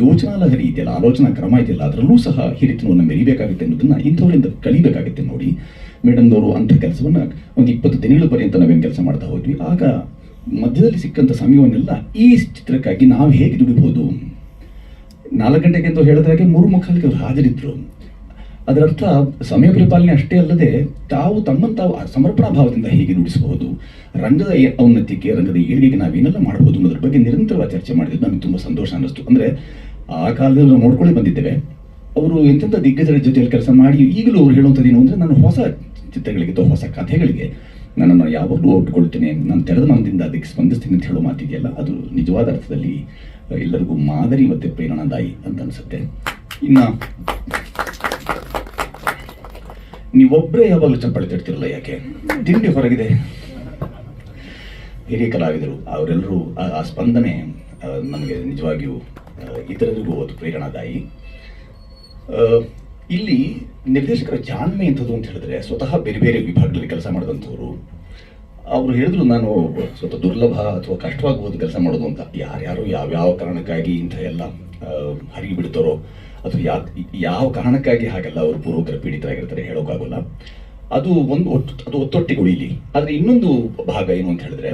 ಯೋಚನಾಲಹರಿ ಇದೆಯಲ್ಲ, ಆಲೋಚನಾ ಕ್ರಮ ಇದೆಯಲ್ಲ, ಅದರಲ್ಲೂ ಸಹ ಹಿರಿತನವನ್ನು ಮೆರಿಬೇಕಾಗುತ್ತೆ ಅನ್ನೋದನ್ನ ಇಂಥವರಿಂದ ಕಲಿಬೇಕಾಗುತ್ತೆ ನೋಡಿ. ಮೇಡಮ್ನವರು ಅಂಥ ಕೆಲಸವನ್ನು ಒಂದು ಇಪ್ಪತ್ತು ದಿನಗಳ ಪರ್ಯಂತ ನಾವೇನು ಕೆಲಸ ಮಾಡ್ತಾ ಹೋದ್ವಿ. ಆಗ ಮಧ್ಯದಲ್ಲಿ ಸಿಕ್ಕಂಥ ಸಮಯವನ್ನೆಲ್ಲ ಈ ಚಿತ್ರಕ್ಕಾಗಿ ನಾವು ಹೇಗೆ ದುಡಿಬಹುದು? ನಾಲ್ಕು ಗಂಟೆಗೆ ಅಂತ ಹೇಳಿದ್ರಾಗೆ ಮೂರು ಮುಖಾಲಿಗೆ ಅವರು ಹಾಜರಿದ್ದರು ಅದರರ್ಥ ಸಮಯ ಪರಿಪಾಲನೆ ಅಷ್ಟೇ ಅಲ್ಲದೆ ತಾವು ತಮ್ಮನ್ನು ತಾವು ಸಮರ್ಪಣಾ ಭಾವದಿಂದ ಹೇಗೆ ನುಡಿಸಬಹುದು? ರಂಗದ ಔನ್ನತ್ಯಕ್ಕೆ, ರಂಗದ ಏಳಿಗೆಗೆ ನಾವೇನೆಲ್ಲ ಮಾಡಬಹುದು ಅನ್ನೋದ್ರ ಬಗ್ಗೆ ನಿರಂತರವಾಗಿ ಚರ್ಚೆ ಮಾಡಿದ್ದು ನಮಗೆ ತುಂಬ ಸಂತೋಷ ಅನ್ನಿಸ್ತು. ಅಂದರೆ ಆ ಕಾಲದಲ್ಲಿ ನಾವು ನೋಡ್ಕೊಳ್ಳಿ ಬಂದಿದ್ದೇವೆ. ಅವರು ಎಂತೆಂಥ ದಿಗ್ಗಜರ ಜೊತೆಯಲ್ಲಿ ಕೆಲಸ ಮಾಡಿ ಈಗಲೂ ಅವರು ಹೇಳುವಂಥದ್ದು ಏನು ಅಂದರೆ ನಾನು ಹೊಸ ಚಿತ್ರಗಳಿಗೆ ಅಥವಾ ಹೊಸ ಕಥೆಗಳಿಗೆ ನನ್ನನ್ನು ಯಾವಾಗಲೂ ಒಪ್ಪಿಕೊಳ್ತೇನೆ. ನಾನು ತೆರೆದ ಮನದಿಂದ ಅದಕ್ಕೆ ಸ್ಪಂದಿಸ್ತೀನಿ ಅಂತ ಹೇಳೋ ಮಾತಿದೆಯಲ್ಲ ಅದು ನಿಜವಾದ ಅರ್ಥದಲ್ಲಿ ಎಲ್ಲರಿಗೂ ಮಾದರಿ ಮತ್ತು ಪ್ರೇರಣಾದಾಯಿ ಅಂತ ಅನಿಸುತ್ತೆ. ಇನ್ನು ನೀವೊಬ್ಬರೇ ಯಾವಾಗಲೂ ಚಪ್ಪಾಳೆ ತಡ್ತಿರಲ್ಲ ಯಾಕೆ? ತಿಂಡಿ ಹೊರಗಿದೆ. ಹಿರಿಯ ಕಲಾವಿದರು, ಅವರೆಲ್ಲರೂ ಆ- ಸ್ಪಂದನೆ ನನಗೆ ನಿಜವಾಗಿಯೂ ಇತರರಿಗೂ ಅದು ಪ್ರೇರಣಾದಾಯಿ. ಇಲ್ಲಿ ನಿರ್ದೇಶಕರ ಜಾಣ್ಮೆ ಎಂಥದ್ದು ಅಂತ ಹೇಳಿದ್ರೆ ಸ್ವತಃ ಬೇರೆ ಬೇರೆ ವಿಭಾಗದಲ್ಲಿ ಕೆಲಸ ಮಾಡಿದಂಥವ್ರು. ಅವರು ಹೇಳಿದ್ರು, ನಾನು ಸ್ವಲ್ಪ ದುರ್ಲಭ ಅಥವಾ ಕಷ್ಟವಾಗಬಹುದು ಕೆಲಸ ಮಾಡೋದು ಅಂತ. ಯಾರ್ಯಾರು ಯಾವ್ಯಾವ ಕಾರಣಕ್ಕಾಗಿ ಇಂಥ ಎಲ್ಲ ಹರಿಗೆ ಬಿಡ್ತಾರೋ ಅಥವಾ ಯಾ, ಯಾವ ಕಾರಣಕ್ಕಾಗಿ ಹಾಗೆಲ್ಲ ಅವರು ಪೂರ್ವಕರ ಪೀಡಿತರಾಗಿರ್ತಾರೆ ಹೇಳೋಕ್ಕಾಗಲ್ಲ. ಅದು ಒಂದು ಒಟ್ಟು, ಅದು ಒತ್ತೊಟ್ಟಿಗೆ ಉಳಿಲಿ. ಆದರೆ ಇನ್ನೊಂದು ಭಾಗ ಏನು ಅಂತ ಹೇಳಿದ್ರೆ,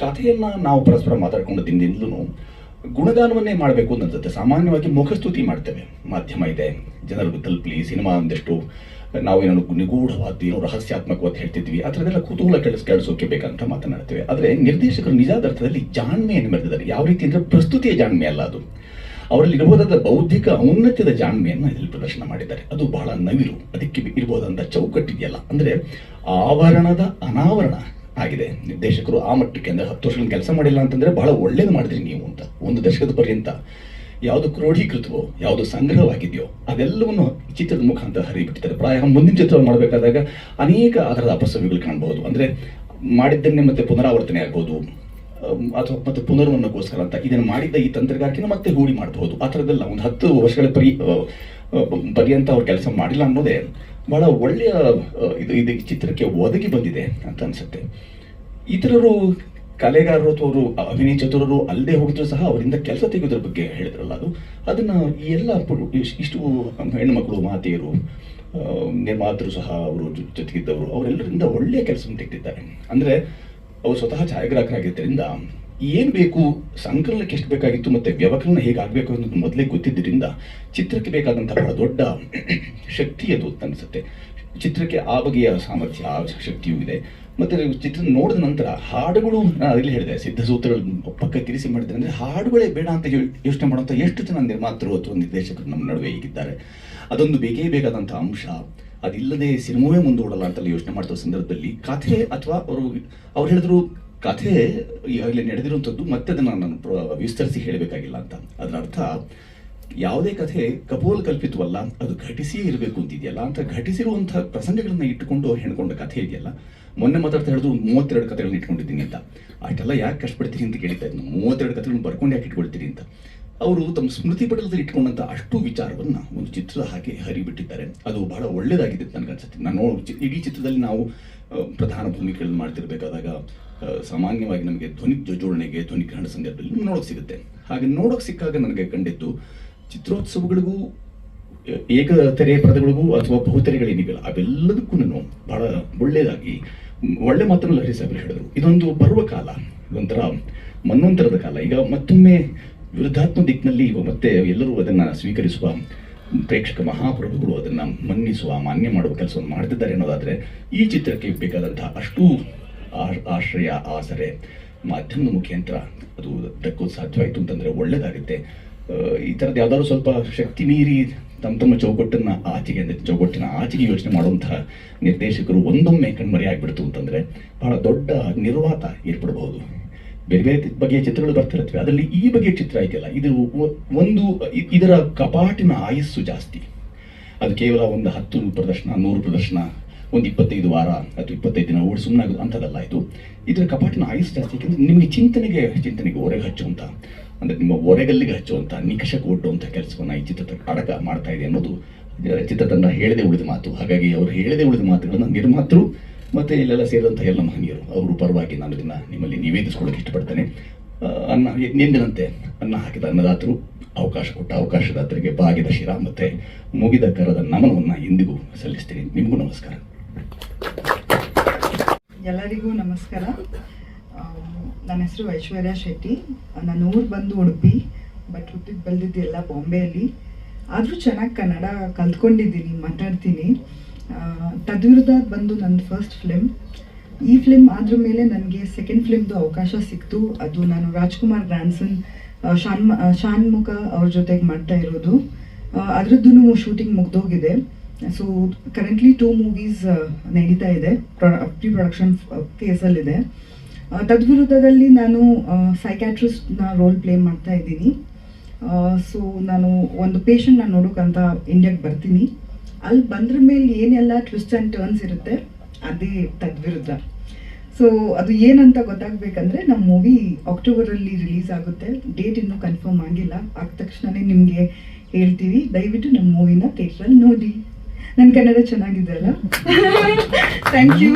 ಕಥೆಯನ್ನು ನಾವು ಪರಸ್ಪರ ಮಾತಾಡ್ಕೊಂಡು ದಿನದಿಂದಲೂ ಗುಣಗಾನವನ್ನೇ ಮಾಡಬೇಕು ಅನ್ನಿಸುತ್ತೆ ಸಾಮಾನ್ಯವಾಗಿ ಮುಖಸ್ತುತಿ ಮಾಡ್ತೇವೆ. ಮಾಧ್ಯಮ ಇದೆ. ಜನರಿಗೂ ತಲುಪಲಿ, ಸಿನಿಮಾ ಒಂದಷ್ಟು ನಾವೇನೋ ನಿಗೂಢವಾದ, ಏನೋ ರಹಸ್ಯಾತ್ಮಕವಾದ ಹೇಳ್ತಿದ್ವಿ. ಅದರದೆಲ್ಲ ಕುತೂಹಲ ಕೆಡಿಸ್, ಕೆಡಿಸೋಕೆ ಬೇಕಂತ ಮಾತನಾಡ್ತೇವೆ. ಆದರೆ ನಿರ್ದೇಶಕರು ನಿಜಾದ ಅರ್ಥದಲ್ಲಿ ಜಾಣ್ಮೆಯನ್ನು ಮೆರೆದಿದ್ದಾರೆ. ಯಾವ ರೀತಿ ಅಂದರೆ ಪ್ರಸ್ತುತಿಯ ಜಾಣ್ಮೆ ಅಲ್ಲ ಅದು. ಅವರಲ್ಲಿ ಇರಬಹುದಾದ ಬೌದ್ಧಿಕ ಔನ್ನತ್ಯದ ಜಾಣ್ಮೆಯನ್ನು ಇಲ್ಲಿ ಪ್ರದರ್ಶನ ಮಾಡಿದ್ದಾರೆ. ಅದು ಬಹಳ ನವಿರು ಅದಕ್ಕೆ ಇರಬಹುದಾದಂಥ ಚೌಕಟ್ಟಿದೆಯಲ್ಲ. ಅಂದರೆ ಆವರಣದ ಅನಾವರಣ ಆಗಿದೆ. ನಿರ್ದೇಶಕರು ಆ ಮಟ್ಟಕ್ಕೆ ಅಂದ್ರೆ ಹತ್ತು ವರ್ಷಗಳ ಕೆಲಸ ಮಾಡಿಲ್ಲ ಅಂತಂದರೆ ಬಹಳ ಒಳ್ಳೇದು ಮಾಡಿದ್ರಿ ನೀವು ಅಂತ. ಒಂದು ದಶಕದ ಪರ್ಯಂತ ಯಾವುದು ಕ್ರೋಢೀಕೃತವೋ, ಯಾವುದು ಸಂಗ್ರಹವಾಗಿದೆಯೋ, ಅದೆಲ್ಲವನ್ನು ಚಿತ್ರದ ಮುಖಾಂತರ ಹರಿಬಿಟ್ಟಿದ್ದಾರೆ. ಪ್ರಾಯ ಮುಂದಿನ ಚಿತ್ರ ಮಾಡಬೇಕಾದಾಗ ಅನೇಕ ಅದರ ಅಪಸವ್ಯಗಳು ಕಾಣಬಹುದು. ಅಂದರೆ ಮಾಡಿದ್ದನ್ನೇ ಮತ್ತೆ ಪುನರಾವರ್ತನೆ ಆಗ್ಬೋದು ಅಥವಾ ಮತ್ತೆ ಪುನರ್ವನ್ನಕ್ಕೋಸ್ಕರ ಅಂತ ಇದನ್ನು ಮಾಡಿದ್ದ ಈ ತಂತ್ರಗಾರಿಕೆನ ಮತ್ತೆ ಹೂಡಿ ಮಾಡಬಹುದು. ಆ ಥರದ್ದೆಲ್ಲ, ಒಂದು ಹತ್ತು ವರ್ಷಗಳ ಪರಿ ಪರ್ಯಂತ ಅವ್ರು ಕೆಲಸ ಮಾಡಿಲ್ಲ ಅನ್ನೋದೇ ಬಹಳ ಒಳ್ಳೆಯ ಇದು ಇದು ಚಿತ್ರಕ್ಕೆ ಒದಗಿ ಬಂದಿದೆ ಅಂತ ಅನ್ಸುತ್ತೆ. ಇತರರು ಕಲೆಗಾರರು ಅಥವಾ ಅವರು ಅಭಿನಯ ಚತುರರು ಅಲ್ಲದೆ ಹೋಗಿದ್ರು ಸಹ ಅವರಿಂದ ಕೆಲಸ ತೆಗೆಯೋದ್ರ ಬಗ್ಗೆ ಹೇಳಿದ್ರಲ್ಲ ಅದು. ಅದನ್ನ ಎಲ್ಲ ಇಷ್ಟು ಹೆಣ್ಣುಮಕ್ಕಳು ಮಾತೆಯರು ನಿರ್ಮಾತರು ಸಹ ಅವರು ಜೊತೆಗಿದ್ದವರು ಅವರೆಲ್ಲರಿಂದ ಒಳ್ಳೆಯ ಕೆಲಸವನ್ನು ತೆಗೆದಿದ್ದಾರೆ. ಅಂದ್ರೆ, ಅವರು ಸ್ವತಃ ಛಾಯಾಗ್ರಾಹಕರಾಗಿದ್ದರಿಂದ ಏನು ಬೇಕು? ಸಂಕಲನಕ್ಕೆ ಎಷ್ಟು ಬೇಕಾಗಿತ್ತು ಮತ್ತು ವ್ಯವಕಲನ ಹೇಗಾಗಬೇಕು ಅನ್ನೋದು ಮೊದಲೇ ಗೊತ್ತಿದ್ದರಿಂದ ಚಿತ್ರಕ್ಕೆ ಬೇಕಾದಂಥ ಬಹಳ ದೊಡ್ಡ *coughs* ಶಕ್ತಿ ಅದು ಅನಿಸುತ್ತೆ ಚಿತ್ರಕ್ಕೆ ಆ ಬಗೆಯ ಸಾಮರ್ಥ್ಯ, ಆ ಶಕ್ತಿಯೂ ಇದೆ. ಮತ್ತು ಚಿತ್ರ ನೋಡಿದ ನಂತರ ಹಾಡುಗಳು, ನಾನು ಅದರಲ್ಲಿ ಹೇಳಿದೆ, ಸಿದ್ಧಸೂತ್ರಗಳು ಪಕ್ಕ ತಿರಿಸಿ ಮಾಡಿದ್ರೆ ಅಂದರೆ ಹಾಡುಗಳೇ ಬೇಡ ಅಂತ ಯೋಚನೆ ಮಾಡುವಂಥ ಎಷ್ಟು ಜನ ನಿರ್ಮಾತೃ ಅಥವಾ ನಿರ್ದೇಶಕರು ನಮ್ಮ ನಡುವೆ ಈಗಿದ್ದಾರೆ ಅದೊಂದು ಬೇಕೇ ಬೇಕಾದಂಥ ಅಂಶ. ಅದಿಲ್ಲದೆ ಸಿನಿಮಾವೇ ಮುಂದೂಡಲ್ಲ ಅಂತೆಲ್ಲ ಯೋಚನೆ ಮಾಡ್ತಾ ಸಂದರ್ಭದಲ್ಲಿ. ಕಥೆ ಅಥವಾ ಅವರು, ಅವ್ರು ಹೇಳಿದ್ರು ಕಥೆ ಈಗಾಗಲೇ ನಡೆದಿರುವಂಥದ್ದು ಮತ್ತೆ ಅದನ್ನು ನಾನು ವಿಸ್ತರಿಸಿ ಹೇಳಬೇಕಾಗಿಲ್ಲ ಅಂತ. ಅದರ ಅರ್ಥ ಯಾವುದೇ ಕಥೆ ಕಪೋಲ್ ಕಲ್ಪಿತವಲ್ಲ, ಅದು ಘಟಿಸಿಯೇ ಇರಬೇಕು ಅಂತಿದೆಯಲ್ಲ. ಅಂತ ಘಟಿಸಿರುವಂಥ ಪ್ರಸಂಗಗಳನ್ನು ಇಟ್ಟುಕೊಂಡು ಹೆಣ್ಕೊಂಡ ಕಥೆ ಇದೆಯಲ್ಲ. ಮೊನ್ನೆ ಮಾತಾಡ್ತಾ ಹೇಳಿದ್ರು, ಮೂವತ್ತೆರಡು ಕಥೆಗಳನ್ನ ಇಟ್ಕೊಂಡಿದ್ದೀನಿ ಅಂತ. ಅಷ್ಟೆಲ್ಲ ಯಾಕೆ ಕಷ್ಟಪಡ್ತೀನಿ ಅಂತ ಕೇಳ್ತಾ ಇದ್ದೀನಿ ಮೂವತ್ತೆರಡು ಕಥೆಗಳನ್ನ ಬರ್ಕೊಂಡು ಯಾಕೆ ಇಟ್ಕೊಳ್ತೀರಿ ಅಂತ. ಅವರು ತಮ್ಮ ಸ್ಮೃತಿ ಪಟಲದಲ್ಲಿ ಇಟ್ಕೊಂಡಂಥ ಅಷ್ಟು ವಿಚಾರವನ್ನ ಒಂದು ಚಿತ್ರದ ಹಾಗೆ ಹರಿಬಿಟ್ಟಿದ್ದಾರೆ. ಅದು ಬಹಳ ಒಳ್ಳೆಯದಾಗಿದೆ ಅಂತ ನನಗನ್ಸುತ್ತೆ. ನಾನು ಇಡೀ ಚಿತ್ರದಲ್ಲಿ ನಾವು ಪ್ರಧಾನ ಭೂಮಿಕೆಗಳನ್ನು ಮಾಡ್ತಿರ್ಬೇಕಾದಾಗ ಸಾಮಾನ್ಯವಾಗಿ ನಮಗೆ ಧ್ವನಿ ಜೋಡಣೆಗೆ ಧ್ವನಿ ಗ್ರಹಣ ಸಂದರ್ಭದಲ್ಲಿ ನೋಡೋಕೆ ಸಿಗುತ್ತೆ. ಹಾಗೆ ನೋಡೋಕೆ ಸಿಕ್ಕಾಗ ನನಗೆ ಕಂಡಿದ್ದು ಚಿತ್ರೋತ್ಸವಗಳಿಗೂ ಏಕ ತೆರೆ ಪದಗಳಿಗೂ ಅಥವಾ ಬಹುತೆರೆಗಳೇನಿವೆಯಲ್ಲ ಅವೆಲ್ಲದಕ್ಕೂ ಬಹಳ ಒಳ್ಳೆಯದಾಗಿ, ಒಳ್ಳೆ ಮಾತನ್ನು ಲಹರಿ ಸಾಹೇಬರು ಹೇಳಿದರು. ಇದೊಂದು ಕಾಲ ಇದೊಂಥರ ಮನ್ನೊಂತರದ ಕಾಲ. ಈಗ ಮತ್ತೊಮ್ಮೆ ವಿರುದ್ಧಾತ್ಮ ದಿಕ್ಕಿನಲ್ಲಿ ಮತ್ತೆ ಎಲ್ಲರೂ ಅದನ್ನು ಸ್ವೀಕರಿಸುವ ಪ್ರೇಕ್ಷಕ ಮಹಾಪ್ರಭುಗಳು ಅದನ್ನು ಮನ್ನಿಸುವ, ಮಾನ್ಯ ಮಾಡುವ ಕೆಲಸವನ್ನು ಮಾಡ್ತಿದ್ದಾರೆ ಅನ್ನೋದಾದರೆ ಈ ಚಿತ್ರಕ್ಕೆ ಬೇಕಾದಂತಹ ಅಷ್ಟು ಆಶ್ರಯ ಆಸರೆ. ಮಾಧ್ಯಮದ ಮುಖಾಂತರ ಅದು ದಕ್ಕೋದು ಸಾಧ್ಯವಾಯಿತು ಅಂತಂದರೆ ಒಳ್ಳೆಯದಾಗುತ್ತೆ ಈ ಥರದ್ದು ಯಾವ್ದಾದ್ರು ಸ್ವಲ್ಪ ಶಕ್ತಿ ಮೀರಿ ತಮ್ಮ ತಮ್ಮ ಚೌಕಟ್ಟನ್ನ ಆಚೆಗೆ, ಅಂದರೆ ಚೌಕಟ್ಟಿನ ಆಚೆಗೆ ಯೋಚನೆ ಮಾಡುವಂತಹ ನಿರ್ದೇಶಕರು ಒಂದೊಮ್ಮೆ ಕಣ್ಮರೆ ಆಗಿಬಿಡ್ತು ಅಂತಂದರೆ ಬಹಳ ದೊಡ್ಡ ನಿರ್ವಾತ ಏರ್ಪಡಬಹುದು. ಬೇರೆ ಬೇರೆ ಬಗೆಯ ಚಿತ್ರಗಳು ಬರ್ತಿರತ್ವೆ. ಅದರಲ್ಲಿ ಈ ಬಗೆಯ ಚಿತ್ರ ಇದೆಯಲ್ಲ ಇದು ಒಂದು ಇದರ ಕಪಾಟಿನ ಆಯಸ್ಸು ಜಾಸ್ತಿ. ಅದು ಕೇವಲ ಒಂದು ಹತ್ತು ಪ್ರದರ್ಶನ, ನೂರು ಪ್ರದರ್ಶನ ಒಂದು ಇಪ್ಪತ್ತೈದು ವಾರ ಅಥವಾ ಇಪ್ಪತ್ತೈದು ದಿನ ಓಡಿ ಸುಮ್ಮನಾಗೋದು ಅಂಥದ್ದಲ್ಲ ಇದು. ಇದರ ಕಪಾಟಿನ ಆಯುಸ್ ಜಾಸ್ತಿ ಯಾಕೆಂದ್ರೆ ನಿಮಗೆ ಚಿಂತನೆಗೆ ಚಿಂತನೆಗೆ ಒರೆಗೆ ಹಚ್ಚುವಂಥ ಅಂದರೆ ನಿಮ್ಮ ಒರೆಗಲ್ಲಿಗೆ ಹಚ್ಚುವಂಥ ನಿಕಷಕ್ಕೆ ಒಡ್ಡುವಂಥ ಕೆಲಸವನ್ನು ಈ ಚಿತ್ರ ಅಡಕ ಮಾಡ್ತಾ ಇದೆ ಅನ್ನೋದು ಚಿತ್ರತಂಡ ಹೇಳದೆ ಉಳಿದ ಮಾತು. ಹಾಗಾಗಿ ಅವರು ಹೇಳದೆ ಉಳಿದ ಮಾತುಗಳನ್ನು ನಿರ್ಮಾತೃ ಮತ್ತು ಇಲ್ಲೆಲ್ಲ ಸೇರಿದಂಥ ಎಲ್ಲ ಮಹನೀಯರು, ಅವರು ಪರವಾಗಿ ನಾನು ಇದನ್ನು ನಿಮ್ಮಲ್ಲಿ ನಿವೇದಿಸ್ಕೊಳ್ಳೋಕೆ ಇಷ್ಟಪಡ್ತೇನೆ. ಅನ್ನ ಎಂದಿನಂತೆ ಅನ್ನ ಹಾಕಿದ ಅನ್ನದಾತರು ಅವಕಾಶ ಕೊಟ್ಟ ಅವಕಾಶದಾತರಿಗೆ ಬಾಗಿದ ಶಿರ ಮತ್ತೆ ಮುಗಿದ ಕರದ ನಮನವನ್ನು ಎಂದಿಗೂ ಸಲ್ಲಿಸ್ತೀನಿ. ನಿಮಗೂ ನಮಸ್ಕಾರ. ಎಲ್ಲರಿಗೂ ನಮಸ್ಕಾರ. ನನ್ನ ಹೆಸರು ಐಶ್ವರ್ಯ ಶೆಟ್ಟಿ. ನನ್ನ ಊರು ಬಂದು ಉಡುಪಿ ಬಟ್ ಹುಟ್ಟಿದ್ದು ಬೆಳೆದಿದ್ದು ಎಲ್ಲ ಬಾಂಬೆಯಲ್ಲಿ. ಆದರೂ ಚೆನ್ನಾಗಿ ಕನ್ನಡ ಕಲ್ತ್ಕೊಂಡಿದ್ದೀನಿ, ಮಾತಾಡ್ತೀನಿ. ತದ್ವಿರುದ್ಧ ಬಂದು ನನ್ನ ಫಸ್ಟ್ ಫಿಲ್ಮ್ ಈ ಫಿಲ್ಮ್ ಆದ್ರ ಮೇಲೆ ನನಗೆ ಸೆಕೆಂಡ್ ಫಿಲ್ಮ್ದು ಅವಕಾಶ ಸಿಕ್ತು. ಅದು ನಾನು ರಾಜ್ಕುಮಾರ್ ಗ್ರ್ಯಾನ್ಸನ್ ಶಾನ್ ಶಾನ್ಮುಖ ಶಾನ್ ಮುಖ ಅವ್ರ ಜೊತೆಗೆ ಮಾಡ್ತಾ ಇರೋದು. ಅದರದ್ದು ಶೂಟಿಂಗ್ ಮುಗ್ದೋಗಿದೆ. ಸೊ ಕರೆಂಟ್ಲಿ ಟೂ ಮೂವೀಸ್ ನಡೀತಾ ಇದೆ. ಪ್ರಿ ಪ್ರೊಡಕ್ಷನ್ ಫೇಸಲ್ಲಿದೆ ತದ್ವಿರುದ್ಧದಲ್ಲಿ ನಾನು ಸೈಕ್ಯಾಟ್ರಿಸ್ಟ್ನ ರೋಲ್ ಪ್ಲೇ ಮಾಡ್ತಾ ಇದ್ದೀನಿ. ಸೊ ನಾನು ಒಂದು ಪೇಷಂಟ್ನ ನೋಡೋಕ್ಕಂತ ಇಂಡಿಯಾಗೆ ಬರ್ತೀನಿ. ಅಲ್ಲಿ ಬಂದ್ರ ಮೇಲೆ ಏನೆಲ್ಲ ಟ್ವಿಸ್ಟ್ ಆ್ಯಂಡ್ ಟರ್ನ್ಸ್ ಇರುತ್ತೆ, ಅದೇ ತದ್ವಿರುದ್ಧ. ಸೊ ಅದು ಏನಂತ ಗೊತ್ತಾಗಬೇಕಂದ್ರೆ, ನಮ್ಮ ಮೂವಿ ಅಕ್ಟೋಬರಲ್ಲಿ ರಿಲೀಸ್ ಆಗುತ್ತೆ. ಡೇಟ್ ಇನ್ನೂ ಕನ್ಫರ್ಮ್ ಆಗಿಲ್ಲ. ಆದ ತಕ್ಷಣವೇ ನಿಮಗೆ ಹೇಳ್ತೀವಿ. ದಯವಿಟ್ಟು ನಮ್ಮ ಮೂವಿನ ಥಿಯೇಟ್ರಲ್ಲಿ ನೋಡಿ. ನನ್ನ ಕನ್ನಡ ಚೆನ್ನಾಗಿದೆ ಅಲ್ಲ? ಥ್ಯಾಂಕ್ ಯು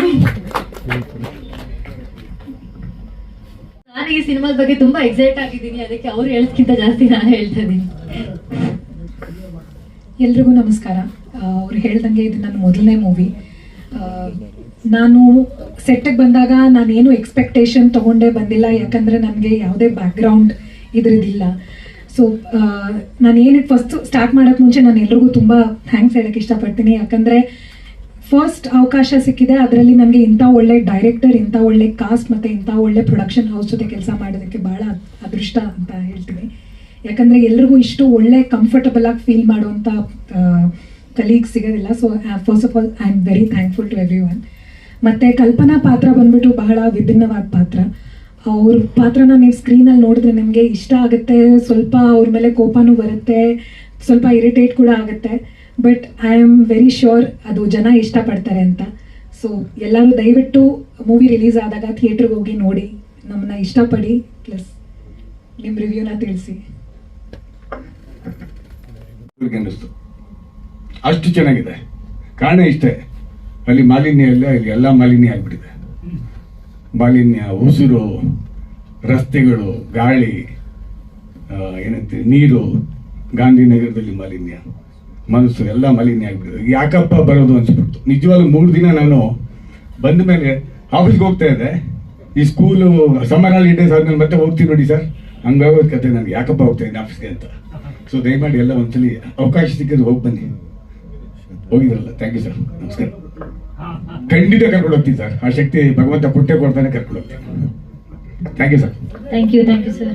ನಾನು ಈ ಸಿನಿಮಾದ ಬಗ್ಗೆ ತುಂಬಾ ಎಕ್ಸೈಟ್ ಆಗಿದ್ದೀನಿ. ಅದಕ್ಕೆ ಅವ್ರು ಹೇಳೋದ್ಕಿಂತ ಜಾಸ್ತಿ ನಾನು ಹೇಳ್ತಾ ಇದ್ದೀನಿ ಎಲ್ರಿಗೂ ನಮಸ್ಕಾರ. ಅವ್ರು ಹೇಳ್ದಂಗೆ ಇದು ನನ್ನ ಮೊದಲನೇ ಮೂವಿ ನಾನು ಸೆಟ್ಟಿಗೆ ಬಂದಾಗ ನಾನೇನು ಎಕ್ಸ್ಪೆಕ್ಟೇಷನ್ ತೊಗೊಂಡೇ ಬಂದಿಲ್ಲ. ಯಾಕಂದರೆ ನನಗೆ ಯಾವುದೇ ಬ್ಯಾಕ್ಗ್ರೌಂಡ್ ಇದ್ರದ್ದಿಲ್ಲ ಸೊ ನಾನು ಏನು ಫಸ್ಟ್ ಸ್ಟಾರ್ಟ್ ಮಾಡೋಕ್ಕೆ ಮುಂಚೆ ನಾನು ಎಲ್ರಿಗೂ ತುಂಬ ಥ್ಯಾಂಕ್ಸ್ ಹೇಳೋಕ್ಕೆ ಇಷ್ಟಪಡ್ತೀನಿ. ಯಾಕಂದರೆ ಫಸ್ಟ್ ಅವಕಾಶ ಸಿಕ್ಕಿದೆ. ಅದರಲ್ಲಿ ನನಗೆ ಇಂಥ ಒಳ್ಳೆ ಡೈರೆಕ್ಟರ್ ಇಂಥ ಒಳ್ಳೆ ಕಾಸ್ಟ್ ಮತ್ತು ಇಂಥ ಒಳ್ಳೆ ಪ್ರೊಡಕ್ಷನ್ ಹೌಸ್ ಜೊತೆ ಕೆಲಸ ಮಾಡೋದಕ್ಕೆ ಭಾಳ ಅದೃಷ್ಟ ಅಂತ ಹೇಳ್ತೀನಿ. ಯಾಕಂದರೆ ಎಲ್ರಿಗೂ ಇಷ್ಟು ಒಳ್ಳೆ ಕಂಫರ್ಟಬಲ್ ಆಗಿ ಫೀಲ್ ಮಾಡುವಂಥ ಕಲೀಗ್ಸ್ ಸಿಗೋದಿಲ್ಲ. So first of all I am very thankful to everyone ಮತ್ತು ಕಲ್ಪನಾ ಪಾತ್ರ ಬಂದ್ಬಿಟ್ಟು ಬಹಳ ವಿಭಿನ್ನವಾದ ಪಾತ್ರ. ಅವ್ರ ಪಾತ್ರನ ನೀವು ಸ್ಕ್ರೀನಲ್ಲಿ ನೋಡಿದ್ರೆ ನಿಮಗೆ ಇಷ್ಟ ಆಗುತ್ತೆ, ಸ್ವಲ್ಪ ಅವ್ರ ಮೇಲೆ ಕೋಪನೂ ಬರುತ್ತೆ, ಸ್ವಲ್ಪ ಇರಿಟೇಟ್ ಕೂಡ ಆಗುತ್ತೆ. But I am very sure ಅದು ಜನ ಇಷ್ಟಪಡ್ತಾರೆ ಅಂತ. ಸೊ ಎಲ್ಲರೂ ದಯವಿಟ್ಟು ಮೂವಿ ರಿಲೀಸ್ ಆದಾಗ ಥಿಯೇಟ್ರಿಗೆ ಹೋಗಿ ನೋಡಿ ನಮ್ಮನ್ನ ಇಷ್ಟಪಡಿ ಪ್ಲಸ್ ನಿಮ್ಮ ರಿವ್ಯೂನ ತಿಳಿಸಿ. ಅಷ್ಟು ಚೆನ್ನಾಗಿದೆ. ಕಾರಣ ಇಷ್ಟೇ. ಅಲ್ಲಿ ಮಾಲಿನ್ಯ ಇಲ್ಲ, ಇಲ್ಲಿ ಎಲ್ಲ ಮಾಲಿನ್ಯ ಆಗ್ಬಿಟ್ಟಿದೆ. ಮಾಲಿನ್ಯ, ಉಸಿರು, ರಸ್ತೆಗಳು, ಗಾಳಿ ಏನಂತೆ, ನೀರು, ಗಾಂಧಿನಗರದಲ್ಲಿ ಮಾಲಿನ್ಯ. ಮನಸ್ಸು ಎಲ್ಲ ಮಾಲಿನ್ಯ ಆಗ್ಬಿಟ್ಟಿದೆ. ಯಾಕಪ್ಪ ಬರೋದು ಅನ್ಸ್ಬಿಡ್ತು. ನಿಜವಾಗ್ಲೂ ಮೂರು ದಿನ ನಾನು ಬಂದ ಮೇಲೆ ಆಫೀಸ್ಗೆ ಹೋಗ್ತಾ ಇದ್ದೆ. ಈ ಸ್ಕೂಲು ಸಮ್ಮರ್ ಹಾಲಿಡೇಸ್ ಆದ್ಮೇಲೆ ಮತ್ತೆ ಹೋಗ್ತೀನಿ ನೋಡಿ ಸರ್. ಹಂಗಾಗೋದ್ ಕತೆ ನನಗೆ. ಯಾಕಪ್ಪ ಹೋಗ್ತಾ ಇದ್ದೀನಿ ಆಫೀಸ್ಗೆ ಅಂತ. ಸೊ ದಯಮಾಡಿ ಎಲ್ಲ ಒಂದ್ಸಲಿ ಅವಕಾಶ ಸಿಕ್ಕಿದ್ರೆ ಹೋಗಿ ಬನ್ನಿ. ಹೋಗಿದ್ರಲ್ಲ. ಥ್ಯಾಂಕ್ ಯು ಸರ್ ನಮಸ್ಕಾರ. ಖಂಡಿತ ಕರ್ಕೊಂಡು ಹೋಗ್ತೀನಿ ಸರ್ ಆ ಶಕ್ತಿ ಭಗವಂತ ಕೊಟ್ಟೆ ಕೊಡ್ತಾನೆ ಕರ್ಕೊಂಡು ಹೋಗ್ತೀನಿ thank you sir thank you thank you sir